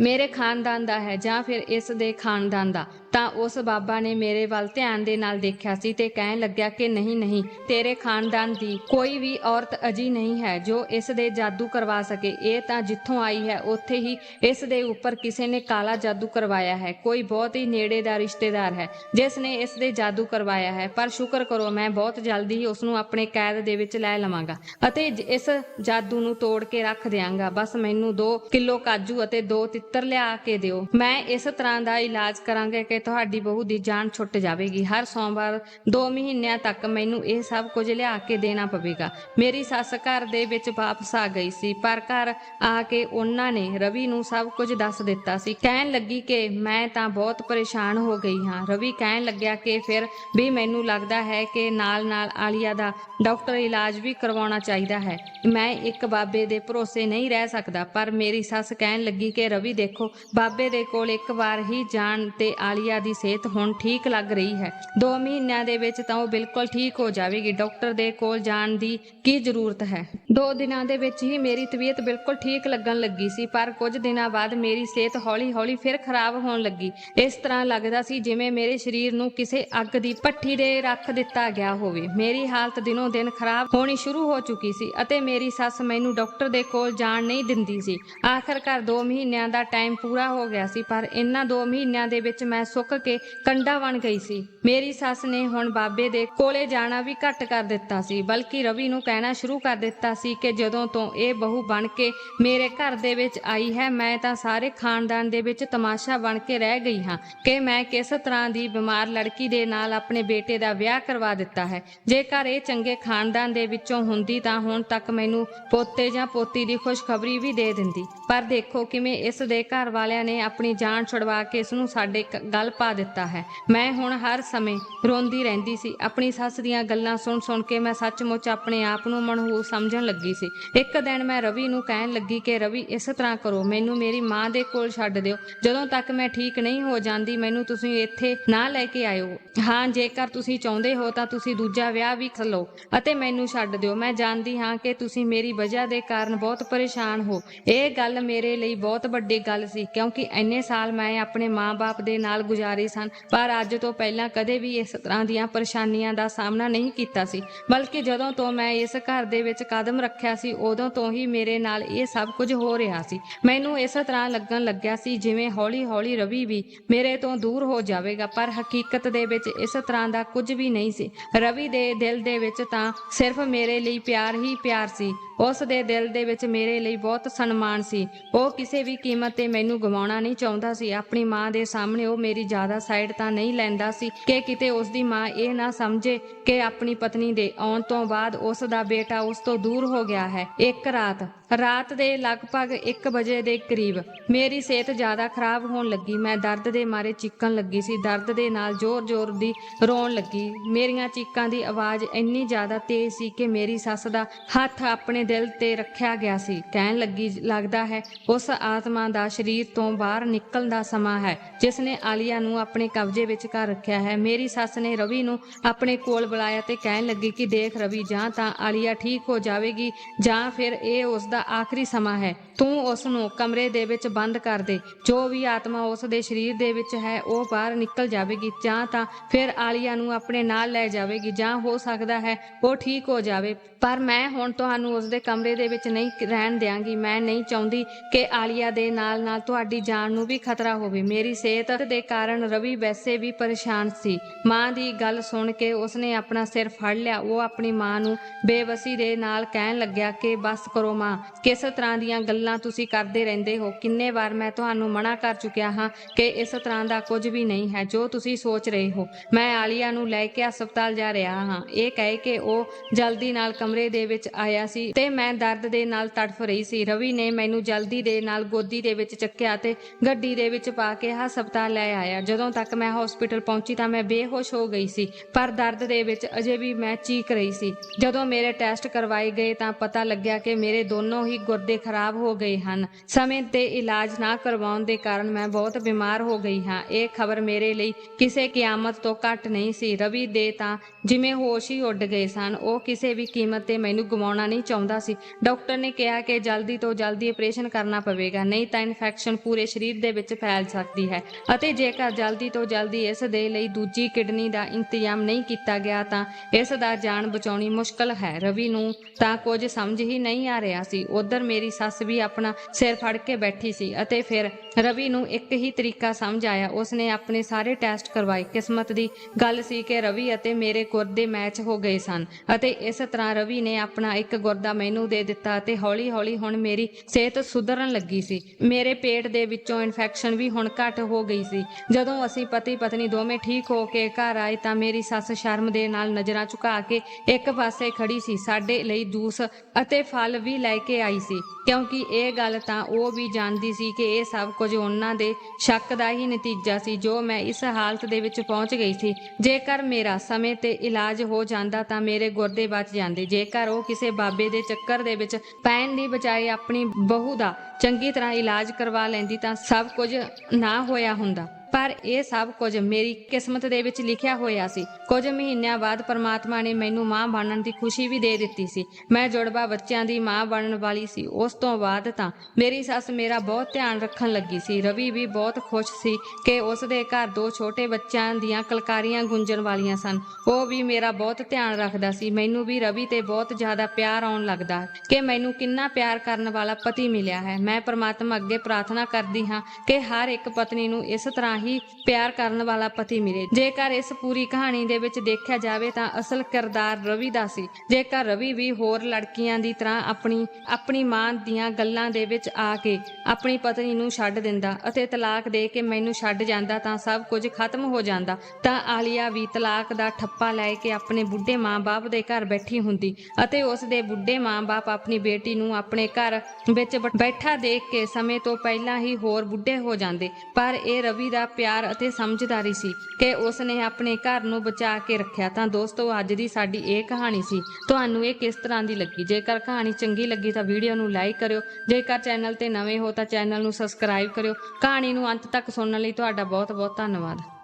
A: ਮੇਰੇ ਖਾਨਦਾਨ ਦਾ ਹੈ ਜਾਂ ਫਿਰ ਇਸ ਦੇ ਖਾਨਦਾਨ ਦਾ। ਤਾਂ ਉਸ ਬਾਬਾ ਨੇ ਮੇਰੇ ਵੱਲ ਧਿਆਨ ਦੇ ਨਾਲ ਦੇਖਿਆ ਸੀ ਤੇ ਕਹਿਣ ਲੱਗਿਆ ਕਿ ਨਹੀਂ ਨਹੀਂ, ਤੇਰੇ ਖਾਨਦਾਨ ਦੀ ਕੋਈ ਵੀ ਔਰਤ ਅਜੀ ਨਹੀਂ ਹੈ ਜੋ ਇਸ ਦੇ ਜਾਦੂ ਕਰਵਾ ਸਕੇ। ਇਹ ਤਾਂ ਜਿੱਥੋਂ ਆਈ ਹੈ, ਉੱਥੇ ਹੀ ਇਸ ਦੇ ਉੱਪਰ ਕਿਸੇ ਨੇ ਕਾਲਾ ਜਾਦੂ ਕਰਵਾਇਆ ਹੈ। ਕੋਈ ਬਹੁਤ ਹੀ ਨੇੜੇ ਦਾ ਰਿਸ਼ਤੇਦਾਰ ਹੈ, ਜਿਸ ਨੇ ਇਸ ਦੇ ਜਾਦੂ ਕਰਵਾਇਆ ਹੈ, ਪਰ ਸ਼ੁਕਰ ਕਰੋ ਮੈਂ ਬਹੁਤ ਜਲਦੀ ਹੀ ਉਸ ਨੂੰ ਆਪਣੇ ਕੈਦ ਦੇ ਵਿੱਚ ਲੈ ਲਵਾਂਗਾ ਅਤੇ ਇਸ ਜਾਦੂ ਨੂੰ ਤੋੜ ਕੇ ਰੱਖ ਦਿਆਂਗਾ। ਬਸ ਮੈਨੂੰ 2 ਕਿਲੋ ਕਾਜੂ ਅਤੇ 2 ਤਿੱਤਰ ਲਿਆ ਕੇ ਦਿਓ। ਮੈਂ ਇਸ ਤਰ੍ਹਾਂ ਦਾ ਇਲਾਜ ਕਰਾਂਗੇ ਕਿ ਤੁਹਾਡੀ ਬਹੂ ਦੀ ਜਾਨ ਛੁੱਟ ਜਾਵੇਗੀ। ਹਰ ਸੋਮਵਾਰ 2 ਮਹੀਨਿਆਂ ਤੱਕ ਮੈਨੂੰ ਇਹ ਸਭ ਕੁਝ ਲਿਆ ਕੇ ਦੇਣਾ ਪਵੇਗਾ। ਮੇਰੀ ਸੱਸ ਘਰ ਦੇ ਵਿੱਚ ਵਾਪਸ ਆ ਗਈ ਸੀ, ਪਰ ਘਰ ਆ ਕੇ ਉਹਨਾਂ ਨੇ ਰਵੀ ਨੂੰ ਸਭ ਕੁਝ ਦੱਸ ਦਿੱਤਾ ਸੀ। ਕਹਿਣ ਲੱਗੀ ਕਿ ਮੈਂ ਤਾਂ ਬਹੁਤ ਪਰੇਸ਼ਾਨ ਹੋ ਗਈ ਹਾਂ। ਰਵੀ ਕਹਿਣ ਲੱਗਿਆ ਕਿ ਫਿਰ ਵੀ ਮੈਨੂੰ ਲੱਗਦਾ ਹੈ ਕਿ ਨਾਲ-ਨਾਲ ਆਲੀਆ ਦਾ ਡਾਕਟਰ ਇਲਾਜ ਵੀ ਕਰਵਾਉਣਾ ਚਾਹੀਦਾ ਹੈ। ਮੈਂ ਇੱਕ ਬਾਬੇ ਦੇ ਭਰੋਸੇ ਨਹੀਂ ਰਹਿ ਸਕਦਾ, ਪਰ ਮੇਰੀ ਸੱਸ ਕਹਿਣ ਲੱਗੀ ਕਿ, ਰਵੀ, ਦੇਖੋ, ਬਾਬੇ ਦੇ ਕੋਲ ਇੱਕ ਵਾਰ ਹੀ ਜਾਣ ਤੇ ਆਲੀਆ ਦੀ ਸਿਹਤ ਹੁਣ ਠੀਕ ਲੱਗ ਰਹੀ ਹੈ। 2 ਮਹੀਨਿਆਂ ਦੇ ਵਿੱਚ ਤਾਂ ਉਹ ਬਿਲਕੁਲ ਠੀਕ ਹੋ ਜਾਵੇਗੀ। ਡਾਕਟਰ ਦੇ ਕੋਲ ਜਾਣ ਦੀ ਕੀ ਜ਼ਰੂਰਤ ਹੈ? 2 ਦਿਨਾਂ ਦੇ ਵਿੱਚ ਹੀ ਮੇਰੀ ਤਬੀਅਤ ਬਿਲਕੁਲ ਠੀਕ ਲੱਗਣ ਲੱਗੀ ਸੀ, ਪਰ ਕੁਝ ਦਿਨਾਂ ਬਾਅਦ ਮੇਰੀ ਸਿਹਤ ਹੌਲੀ-ਹੌਲੀ ਫਿਰ ਖਰਾਬ ਹੋਣ ਲੱਗੀ। ਇਸ ਤਰ੍ਹਾਂ ਲੱਗਦਾ ਸੀ ਜਿਵੇਂ ਮੇਰੇ ਸਰੀਰ ਨੂੰ ਕਿਸੇ ਅੱਗ ਦੀ ਭੱਠੀ ਦੇ ਰੱਖ ਦਿੱਤਾ ਗਿਆ ਹੋਵੇ। ਮੇਰੀ ਹਾਲਤ ਦਿਨੋਂ ਦਿਨ ਖਰਾਬ ਹੋਣੀ ਸ਼ੁਰੂ ਹੋ ਚੁੱਕੀ ਸੀ ਅਤੇ ਮੇਰੀ ਸੱਸ ਮੈਨੂੰ ਡਾਕਟਰ ਦੇ ਕੋਲ ਜਾਣ ਨਹੀਂ ਦਿੰਦੀ ਸੀ। ਆਖਰਕਾਰ 2 ਮਹੀਨਿਆਂ ਦਾ ਟਾਈਮ ਪੂਰਾ ਹੋ ਗਿਆ ਸੀ, ਪਰ ਇਹਨਾਂ 2 ਮਹੀਨਿਆਂ ਦੇ ਵਿੱਚ ਮੈਂ ਸੁੱਕ ਕੇ ਕੰਡਾ ਬਣ ਗਈ ਸੀ। ਮੇਰੀ ਸੱਸ ਨੇ ਹੁਣ ਬਾਬੇ ਦੇ ਕੋਲੇ ਜਾਣਾ ਵੀ ਘੱਟ ਕਰ ਦਿੱਤਾ ਸੀ, ਬਲਕਿ ਰਵੀ ਨੂੰ ਕਹਿਣਾ ਸ਼ੁਰੂ ਕਰ ਦਿੱਤਾ ਸੀ ਕਿ ਜਦੋਂ ਤੋਂ ਇਹ ਬਹੂ ਬਣ ਕੇ ਮੇਰੇ ਘਰ ਦੇ ਵਿੱਚ ਆਈ ਹੈ, ਮੈਂ ਤਾਂ ਸਾਰੇ ਖਾਨਦਾਨ ਦੇ ਵਿੱਚ ਤਮਾਸ਼ਾ ਬਣ ਕੇ ਰਹਿ ਗਈ ਹਾਂ ਕਿ ਮੈਂ ਕਿਸ ਤਰ੍ਹਾਂ ਦੀ ਬਿਮਾਰ ਲੜਕੀ ਦੇ ਨਾਲ ਆਪਣੇ ਬੇਟੇ ਦਾ ਵਿਆਹ ਕਰਵਾ ਦਿੱਤਾ ਹੈ। ਜੇਕਰ ਇਹ ਚੰਗੇ ਖਾਨਦਾਨ ਦੇ ਵਿੱਚੋਂ ਹੁੰਦੀ ਤਾਂ ਹੁਣ ਤੱਕ ਮੈਨੂੰ ਪੋਤੇ ਜਾਂ ਪੋਤੀ ਦੀ ਖੁਸ਼ਖਬਰੀ ਵੀ ਦੇ ਦਿੰਦੀ। ਪਰ ਦੇਖੋ ਕਿਵੇਂ ਇਸ ਦੇ ਘਰ ਵਾਲਿਆਂ ਨੇ ਆਪਣੀ ਜਾਨ ਛੁਡਵਾ ਕੇ ਇਸ ਨੂੰ ਸਾਡੇ ਕ- ਪਾ ਦਿੱਤਾ ਹੈ। ਮੈਂ ਹੁਣ ਹਰ ਸਮੇਂ ਰੋਂਦੀ ਰਹਿੰਦੀ ਸੀ। ਆਪਣੀ ਸੱਸ ਦੀਆਂ ਗੱਲਾਂ ਸੁਣ ਸੁਣ ਕੇ ਮੈਂ ਸੱਚਮੁੱਚ ਆਪਣੇ ਆਪ ਨੂੰ ਮਨਹੂਸ ਸਮਝਣ ਲੱਗੀ ਸੀ। ਇੱਕ ਦਿਨ ਮੈਂ ਰਵੀ ਨੂੰ ਕਹਿਣ ਲੱਗੀ ਕਿ, ਰਵੀ, ਇਸ ਤਰ੍ਹਾਂ ਕਰੋ। ਮੈਨੂੰ ਮੇਰੀ ਮਾਂ ਦੇ ਕੋਲ ਛੱਡ ਦਿਓ। ਜਦੋਂ ਤੱਕ ਮੈਂ ਠੀਕ ਨਹੀਂ ਹੋ ਜਾਂਦੀ, ਮੈਨੂੰ ਤੁਸੀਂ ਇੱਥੇ ਨਾ ਲੈ ਕੇ ਆਇਓ। ਹਾਂ, ਜੇਕਰ ਤੁਸੀਂ ਚਾਹੁੰਦੇ ਹੋ ਤਾਂ ਤੁਸੀਂ ਦੂਜਾ ਵਿਆਹ ਵੀ ਕਰ ਲਓ ਅਤੇ ਮੈਨੂੰ ਛੱਡ ਦਿਓ। ਮੈਂ ਜਾਣਦੀ ਹਾਂ ਕਿ ਤੁਸੀਂ ਮੇਰੀ ਵਜ੍ਹਾ ਦੇ ਕਾਰਨ ਬਹੁਤ ਪਰੇਸ਼ਾਨ ਹੋ। ਇਹ ਗੱਲ ਮੇਰੇ ਲਈ ਬਹੁਤ ਵੱਡੀ ਗੱਲ ਸੀ, ਕਿਉਂਕਿ ਇੰਨੇ ਸਾਲ ਮੈਂ ਆਪਣੇ ਮਾਂ-ਬਾਪ ਦੇ ਨਾਲ ਗੁਜ਼ਾਰੇ ਸਨ, ਪਰ ਅੱਜ ਤੋਂ ਪਹਿਲਾਂ ਕਦੇ ਵੀ ਇਸ ਤਰ੍ਹਾਂ ਦੀਆਂ ਪਰੇਸ਼ਾਨੀਆਂ ਦਾ ਸਾਹਮਣਾ ਨਹੀਂ ਕੀਤਾ ਸੀ। ਬਲਕਿ ਜਦੋਂ ਤੋਂ ਮੈਂ ਇਸ ਘਰ ਦੇ ਵਿੱਚ ਕਦਮ ਰੱਖਿਆ ਸੀ, ਉਦੋਂ ਤੋਂ ਹੀ ਮੇਰੇ ਨਾਲ ਇਹ ਸਭ ਕੁਝ ਹੋ ਰਿਹਾ ਸੀ। ਮੈਨੂੰ ਇਸ ਤਰ੍ਹਾਂ ਲੱਗਣ ਲੱਗਿਆ ਸੀ ਜਿਵੇਂ ਹੌਲੀ-ਹੌਲੀ ਰਵੀ ਵੀ ਮੇਰੇ ਤੋਂ ਦੂਰ ਹੋ ਜਾਵੇਗਾ, ਪਰ ਹਕੀਕਤ ਦੇ ਵਿੱਚ ਇਸ ਤਰ੍ਹਾਂ ਦਾ ਕੁਝ ਵੀ ਨਹੀਂ ਸੀ। ਰਵੀ ਦੇ ਦਿਲ ਦੇ ਵਿੱਚ ਤਾਂ ਸਿਰਫ ਮੇਰੇ ਲਈ ਪਿਆਰ ਹੀ ਪਿਆਰ ਸੀ। ਉਸ ਦੇ ਦਿਲ ਦੇ ਵਿੱਚ ਮੇਰੇ ਲਈ ਬਹੁਤ ਸਨਮਾਨ ਸੀ। ਉਹ ਕਿਸੇ ਵੀ ਕੀਮਤ ਤੇ ਮੈਨੂੰ ਗਵਾਉਣਾ ਨਹੀਂ ਚਾਹੁੰਦਾ ਸੀ। ਆਪਣੀ ਮਾਂ ਦੇ ਸਾਹਮਣੇ ਉਹ ਮੇਰੀ ਜ਼ਿਆਦਾ ਸਾਈਡ ਤਾਂ ਨਹੀਂ ਲੈਂਦਾ ਸੀ ਕਿ ਕਿਤੇ ਉਸ ਦੀ ਮਾਂ ਇਹ ਨਾ ਸਮਝੇ ਕਿ ਆਪਣੀ ਪਤਨੀ ਦੇ ਆਉਣ ਤੋਂ ਬਾਅਦ ਉਸ ਦਾ ਬੇਟਾ ਉਸ ਤੋਂ ਦੂਰ ਹੋ ਗਿਆ ਹੈ। ਇੱਕ ਰਾਤ ਰਾਤ ਦੇ ਲਗਭਗ 1 ਵਜੇ ਦੇ ਕਰੀਬ ਮੇਰੀ ਸਿਹਤ ਜ਼ਿਆਦਾ ਖਰਾਬ ਹੋਣ ਲੱਗੀ। ਮੈਂ ਦਰਦ ਦੇ ਮਾਰੇ ਚਿੱਕਣ ਲੱਗੀ ਸੀ। ਦਰਦ ਦੇ ਨਾਲ ਜ਼ੋਰ-ਜ਼ੋਰ ਦੀ ਰੋਣ ਲੱਗੀ। ਮੇਰੀਆਂ ਚੀਕਾਂ ਦੀ ਆਵਾਜ਼ ਇੰਨੀ ਜ਼ਿਆਦਾ ਤੇਜ਼ ਸੀ ਕਿ ਮੇਰੀ ਸੱਸ ਦਾ ਹੱਥ ਆਪਣੇ ਦਿਲ ਤੇ ਰੱਖਿਆ ਗਿਆ ਸੀ। ਕਹਿਣ ਲੱਗੀ, ਲੱਗਦਾ ਹੈ ਉਸ ਆਤਮਾ ਦਾ ਸਰੀਰ ਤੋਂ ਬਾਹਰ ਨਿਕਲਣ ਦਾ ਸਮਾਂ ਹੈ, ਜਿਸ ਨੇ ਆਲੀਆ ਨੂੰ ਆਪਣੇ ਕਬਜ਼ੇ ਵਿੱਚ ਕਰ ਰੱਖਿਆ ਹੈ। ਮੇਰੀ ਸੱਸ ਨੇ ਰਵੀ ਨੂੰ ਆਪਣੇ ਕੋਲ ਬੁਲਾਇਆ ਤੇ ਕਹਿਣ ਲੱਗੀ ਕਿ ਦੇਖ ਰਵੀ, ਜਾਂ ਤਾਂ ਆਲੀਆ ਠੀਕ ਹੋ ਜਾਵੇਗੀ, ਜਾਂ ਫਿਰ ਇਹ ਉਸ ਦਾ ਆਖਰੀ ਸਮਾਂ ਹੈ। ਤੂੰ ਉਸ ਨੂੰ ਕਮਰੇ ਦੇ ਵਿੱਚ ਬੰਦ ਕਰ ਦੇ। ਜੋ ਵੀ ਆਤਮਾ ਉਸ ਦੇ ਸਰੀਰ ਦੇ ਵਿੱਚ ਹੈ, ਉਹ ਬਾਹਰ ਨਿਕਲ ਜਾਵੇਗੀ, ਜਾਂ ਤਾਂ ਫਿਰ ਆਲੀਆ ਨੂੰ ਆਪਣੇ ਨਾਲ ਲੈ ਜਾਵੇਗੀ, ਜਾਂ ਹੋ ਸਕਦਾ ਹੈ ਉਹ ਠੀਕ ਹੋ ਜਾਵੇ। ਪਰ ਮੈਂ ਹੁਣ ਤੁਹਾਨੂੰ ਉਸਦੇ ਕਮਰੇ ਦੇ ਵਿੱਚ ਨਹੀਂ ਰਹਿਣ ਦਿਆਂਗੀ। ਮੈਂ ਨਹੀਂ ਚਾਹੁੰਦੀ ਕਿ ਆਲੀਆ ਦੇ ਨਾਲ ਨਾਲ ਤੁਹਾਡੀ ਜਾਨ ਨੂੰ ਵੀ ਖਤਰਾ ਹੋਵੇ। ਮੇਰੀ ਸਿਹਤ ਦੇ ਕਾਰਨ ਰਵੀ ਵੈਸੇ ਵੀ ਪਰੇਸ਼ਾਨ ਸੀ। ਮਾਂ ਦੀ ਗੱਲ ਸੁਣ ਕੇ ਉਸਨੇ ਆਪਣਾ ਸਿਰ ਫੜ ਲਿਆ। ਉਹ ਆਪਣੀ ਮਾਂ ਨੂੰ ਬੇਵਸੀ ਦੇ ਨਾਲ ਕਹਿਣ ਲੱਗਿਆ ਕਿ, ਬਸ ਕਰੋ ਮਾਂ, ਕਿਸ ਤਰ੍ਹਾਂ ਦੀਆਂ ਗੱਲਾਂ ਤੁਸੀਂ ਕਰਦੇ ਰਹਿੰਦੇ ਹੋ? ਕਿੰਨੇ ਵਾਰ ਮੈਂ ਤੁਹਾਨੂੰ ਮਨਾ ਕਰ ਚੁੱਕਿਆ ਹਾਂ ਕਿ ਇਸ ਤਰ੍ਹਾਂ ਦਾ ਕੁਝ ਵੀ ਨਹੀਂ ਹੈ, ਜੋ ਤੁਸੀਂ ਸੋਚ ਰਹੇ ਹੋ। ਮੈਂ ਆਲੀਆ ਨੂੰ ਲੈ ਕੇ ਹਸਪਤਾਲ ਜਾ ਰਿਹਾ ਹਾਂ। ਇਹ ਕਹਿ ਕੇ ਉਹ ਜਲਦੀ ਨਾਲ ਕਮਰੇ ਦੇ ਵਿੱਚ ਆਇਆ ਸੀ ਤੇ ਮੈਂ ਦਰਦ ਦੇ ਨਾਲ ਤੜਫ ਰਹੀ ਸੀ। ਰਵੀ ਨੇ ਮੈਨੂੰ ਜਲਦੀ ਦੇ ਨਾਲ ਗੋਦੀ ਦੇ ਵਿੱਚ ਚੱਕਿਆ ਤੇ ਗੱਡੀ ਦੇ ਵਿੱਚ ਪਾ ਕੇ ਹਸਪਤਾਲ ਲੈ ਆਇਆ। ਜਦੋਂ ਤੱਕ ਮੈਂ ਹਸਪੀਟਲ ਪਹੁੰਚੀ ਤਾਂ ਮੈਂ ਬੇਹੋਸ਼ ਹੋ ਗਈ ਸੀ, ਪਰ ਦਰਦ ਦੇ ਵਿੱਚ ਅਜੇ ਵੀ ਮੈਂ ਚੀਕ ਰਹੀ ਸੀ। ਜਦੋਂ ਮੇਰੇ ਟੈਸਟ ਕਰਵਾਏ ਗਏ ਤਾਂ ਪਤਾ ਲੱਗਿਆ ਕਿ ਮੇਰੇ ਦੋਨੋਂ ਹੀ ਗੁਰਦੇ ਖਰਾਬ ਹੋ ਗਏ ਹਨ। ਸਮੇਂ ਤੇ ਇਲਾਜ ਨਾ ਕਰਵਾਉਣ ਦੇ ਕਾਰਨ ਮੈਂ ਬਹੁਤ ਬਿਮਾਰ ਹੋ ਗਈ ਹਾਂ। ਇਹ ਖਬਰ ਮੇਰੇ ਲਈ ਕਿਸੇ ਕਿਆਮਤ ਤੋਂ ਘੱਟ ਨਹੀਂ ਸੀ, ਰਵੀ ਦੇ ਤਾਂ ਜਿਵੇਂ ਹੋਸ਼ ਹੀ ਉੱਡ ਗਏ ਸਨ। ਉਹ ਕਿਸੇ ਵੀ ਕੀਮਤ ਤੇ ਮੈਨੂੰ ਗਵਾਉਣਾ ਨਹੀਂ ਚਾਹੁੰਦਾ ਸੀ। ਡਾਕਟਰ ਨੇ ਕਿਹਾ ਕਿ ਜਲਦੀ ਤੋਂ ਜਲਦੀ ਆਪਰੇਸ਼ਨ ਕਰਨਾ ਪਵੇਗਾ, ਨਹੀਂ ਤਾਂ ਇਨਫੈਕਸ਼ਨ ਪੂਰੇ ਸਰੀਰ ਦੇ ਵਿੱਚ ਫੈਲ ਸਕਦੀ ਹੈ ਅਤੇ ਜੇਕਰ ਜਲਦੀ ਤੋਂ ਜਲਦੀ ਇਸ ਦੇ ਲਈ ਦੂਜੀ ਕਿਡਨੀ ਦਾ ਇੰਤਜ਼ਾਮ ਨਹੀਂ ਕੀਤਾ ਗਿਆ ਤਾਂ ਇਸ ਦਾ ਜਾਨ ਬਚਾਉਣੀ ਮੁਸ਼ਕਲ ਹੈ। ਰਵੀ ਨੂੰ ਤਾਂ ਕੁਝ ਸਮਝ ਹੀ ਨਹੀਂ ਆ ਰਿਹਾ ਸੀ। ਉਧਰ ਮੇਰੀ ਸੱਸ ਵੀ ਆਪਣਾ ਸਿਰ ਫੜ ਕੇ ਬੈਠੀ ਸੀ ਅਤੇ ਫਿਰ ਰਵੀ ਨੂੰ ਇੱਕ ਹੀ ਤਰੀਕਾ ਸਮਝ ਆਇਆ। ਉਸਨੇ ਆਪਣੇ ਸਾਰੇ ਟੈਸਟ ਕਰਵਾਏ, ਕਿਸਮਤ ਦੀ ਗੱਲ ਸੀ ਕਿ ਰਵੀ ਅਤੇ ਮੇਰੇ ਗੁਰਦੇ ਮੈਚ ਹੋ ਗਏ ਸਨ ਅਤੇ ਇਸ ਤਰ੍ਹਾਂ ਰਵੀ ਨੇ ਆਪਣਾ ਇੱਕ ਗੁਰਦਾ ਮੈਨੂੰ ਦੇ ਦਿੱਤਾ ਅਤੇ ਹੌਲੀ-ਹੌਲੀ ਹੁਣ ਮੇਰੀ ਸਿਹਤ ਸੁਧਰਨ ਲੱਗੀ ਸੀ। ਮੇਰੇ ਪੇਟ ਦੇ ਵਿੱਚੋਂ ਇਨਫੈਕਸ਼ਨ ਵੀ ਹੁਣ ਘੱਟ ਹੋ ਗਈ ਸੀ। ਜਦੋਂ ਅਸੀਂ ਪਤੀ ਪਤਨੀ ਦੋਵੇਂ ਠੀਕ ਹੋ ਕੇ ਘਰ ਆਏ ਤਾਂ ਮੇਰੀ ਸੱਸ ਸ਼ਰਮ ਦੇ ਨਾਲ ਨਜ਼ਰਾਂ ਝੁਕਾ ਕੇ ਇੱਕ ਪਾਸੇ ਖੜੀ ਸੀ, ਸਾਡੇ ਲਈ ਜੂਸ ਅਤੇ ਫਲ ਵੀ ਲੈ ਕੇ ਆਈ ਸੀ। ਕਿਉਂਕਿ ਇਹ ਗੱਲ ਤਾਂ ਉਹ ਵੀ ਜਾਣਦੀ ਸੀ ਕਿ ਇਹ ਸਭ ਕੁਝ ਉਹਨਾਂ ਦੇ ਸ਼ੱਕ ਦਾ ਹੀ ਨਤੀਜਾ ਸੀ, ਜੋ ਮੈਂ ਇਸ ਹਾਲਤ ਦੇ ਵਿੱਚ ਪਹੁੰਚ ਗਈ ਸੀ। ਜੇਕਰ ਮੇਰਾ ਸਮੇਂ ਤੇ ਇਲਾਜ ਹੋ ਜਾਂਦਾ ਤਾਂ ਮੇਰੇ ਗੁਰਦੇ ਬਚ ਜਾਂਦੇ। ਜੇਕਰ ਉਹ ਕਿਸੇ ਬਾਬੇ ਦੇ ਚੱਕਰ ਦੇ ਵਿੱਚ ਪੈਣ ਦੀ ਬਜਾਏ ਆਪਣੀ ਬਹੂ ਦਾ ਚੰਗੀ ਤਰ੍ਹਾਂ ਇਲਾਜ ਕਰਵਾ ਲੈਂਦੀ ਤਾਂ ਸਭ ਕੁਝ ਨਾ ਹੋਇਆ ਹੁੰਦਾ। ਪਰ ਇਹ ਸਭ ਕੁਝ ਮੇਰੀ ਕਿਸਮਤ ਦੇ ਵਿੱਚ ਲਿਖਿਆ ਹੋਇਆ ਸੀ। ਕੁਝ ਮਹੀਨਿਆਂ ਬਾਅਦ ਪਰਮਾਤਮਾ ਨੇ ਮੈਨੂੰ ਮਾਂ ਬਣਨ ਦੀ ਖੁਸ਼ੀ ਵੀ ਦੇ ਦਿੱਤੀ ਸੀ। ਮੈਂ ਜੁੜਵਾ ਬੱਚਿਆਂ ਦੀ ਮਾਂ ਬਣਨ ਵਾਲੀ ਸੀ। ਉਸ ਤੋਂ ਬਾਅਦ ਤਾਂ ਮੇਰੀ ਸੱਸ ਮੇਰਾ ਬਹੁਤ ਧਿਆਨ ਰੱਖਣ ਲੱਗੀ ਸੀ। ਰਵੀ ਵੀ ਬਹੁਤ ਖੁਸ਼ ਸੀ ਕਿ ਉਸ ਦੇ ਘਰ ਦੋ ਛੋਟੇ ਬੱਚਿਆਂ ਦੀਆਂ ਕਲਕਾਰੀਆਂ ਗੁੰਜਣ ਵਾਲੀਆਂ ਸਨ। ਉਹ ਵੀ ਮੇਰਾ ਬਹੁਤ ਧਿਆਨ ਰੱਖਦਾ ਸੀ। ਮੈਨੂੰ ਵੀ ਰਵੀ ਤੇ ਬਹੁਤ ਜ਼ਿਆਦਾ ਪਿਆਰ ਆਉਣ ਲੱਗਦਾ ਕਿ ਮੈਨੂੰ ਕਿੰਨਾ ਪਿਆਰ ਕਰਨ ਵਾਲਾ ਪਤੀ ਮਿਲਿਆ ਹੈ। ਮੈਂ ਪਰਮਾਤਮਾ ਅੱਗੇ ਪ੍ਰਾਰਥਨਾ ਕਰਦੀ ਹਾਂ ਕਿ ਹਰ ਇੱਕ ਪਤਨੀ ਨੂੰ ਇਸ ਤਰ੍ਹਾਂ ਹੀ ਪਿਆਰ ਕਰਨ ਵਾਲਾ ਪਤੀ ਮਿਲੇ। ਜੇਕਰ ਇਸ ਪੂਰੀ ਕਹਾਣੀ ਦੇ ਵਿੱਚ ਦੇਖਿਆ ਜਾਵੇ ਤਾਂ ਅਸਲ ਕਿਰਦਾਰ ਰਵੀ ਦਾ ਸੀ। ਜੇਕਰ ਰਵੀ ਵੀ ਹੋਰ ਲੜਕੀਆਂ ਦੀ ਤਰ੍ਹਾਂ ਆਪਣੀ ਆਪਣੀ ਮਾਂ ਦੀਆਂ ਗੱਲਾਂ ਦੇ ਵਿੱਚ ਆ ਕੇ ਆਪਣੀ ਪਤਨੀ ਨੂੰ ਛੱਡ ਦਿੰਦਾ ਅਤੇ ਤਲਾਕ ਦੇ ਕੇ ਮੈਨੂੰ ਛੱਡ ਜਾਂਦਾ ਤਾਂ ਸਭ ਕੁਝ ਖਤਮ ਹੋ ਜਾਂਦਾ, ਤਾਂ ਆਲੀਆ ਵੀ ਤਲਾਕ ਦਾ ਠੱਪਾ ਲੈ ਕੇ ਆਪਣੇ ਬੁੱਢੇ ਮਾਂ-ਬਾਪ ਦੇ ਘਰ ਬੈਠੀ ਹੁੰਦੀ ਅਤੇ ਉਸ ਦੇ ਬੁੱਢੇ ਮਾਂ-ਬਾਪ ਆਪਣੀ ਬੇਟੀ ਨੂੰ ਆਪਣੇ ਘਰ ਵਿੱਚ ਬੈਠਾ ਦੇਖ ਕੇ ਸਮੇਂ ਤੋਂ ਪਹਿਲਾਂ ਹੀ ਹੋਰ ਬੁੱਢੇ ਹੋ ਜਾਂਦੇ। ਪਰ ਇਹ ਰਵੀ ਦਾ ਪਿਆਰ ਅਤੇ ਸਮਝਦਾਰੀ ਸੀ ਕਿ ਉਸ ਨੇ ਆਪਣੇ ਘਰ ਨੂੰ ਬਚਾ ਕੇ ਰੱਖਿਆ, ਤਾਂ ਦੋਸਤੋ ਅੱਜ ਦੀ ਸਾਡੀ ਇਹ ਕਹਾਣੀ ਸੀ। ਤੁਹਾਨੂੰ ਇਹ ਕਿਸ ਤਰ੍ਹਾਂ ਦੀ ਲੱਗੀ? ਜੇਕਰ ਕਹਾਣੀ ਚੰਗੀ ਲੱਗੀ ਤਾਂ ਵੀਡੀਓ ਨੂੰ ਲਾਈਕ ਕਰਿਓ, ਜੇਕਰ ਚੈਨਲ ਤੇ ਨਵੇਂ ਹੋ ਤਾਂ ਚੈਨਲ ਨੂੰ ਸਬਸਕ੍ਰਾਈਬ ਕਰਿਓ। ਕਹਾਣੀ ਨੂੰ ਅੰਤ ਤੱਕ ਸੁਣਨ ਲਈ ਤੁਹਾਡਾ ਬਹੁਤ ਬਹੁਤ ਧੰਨਵਾਦ।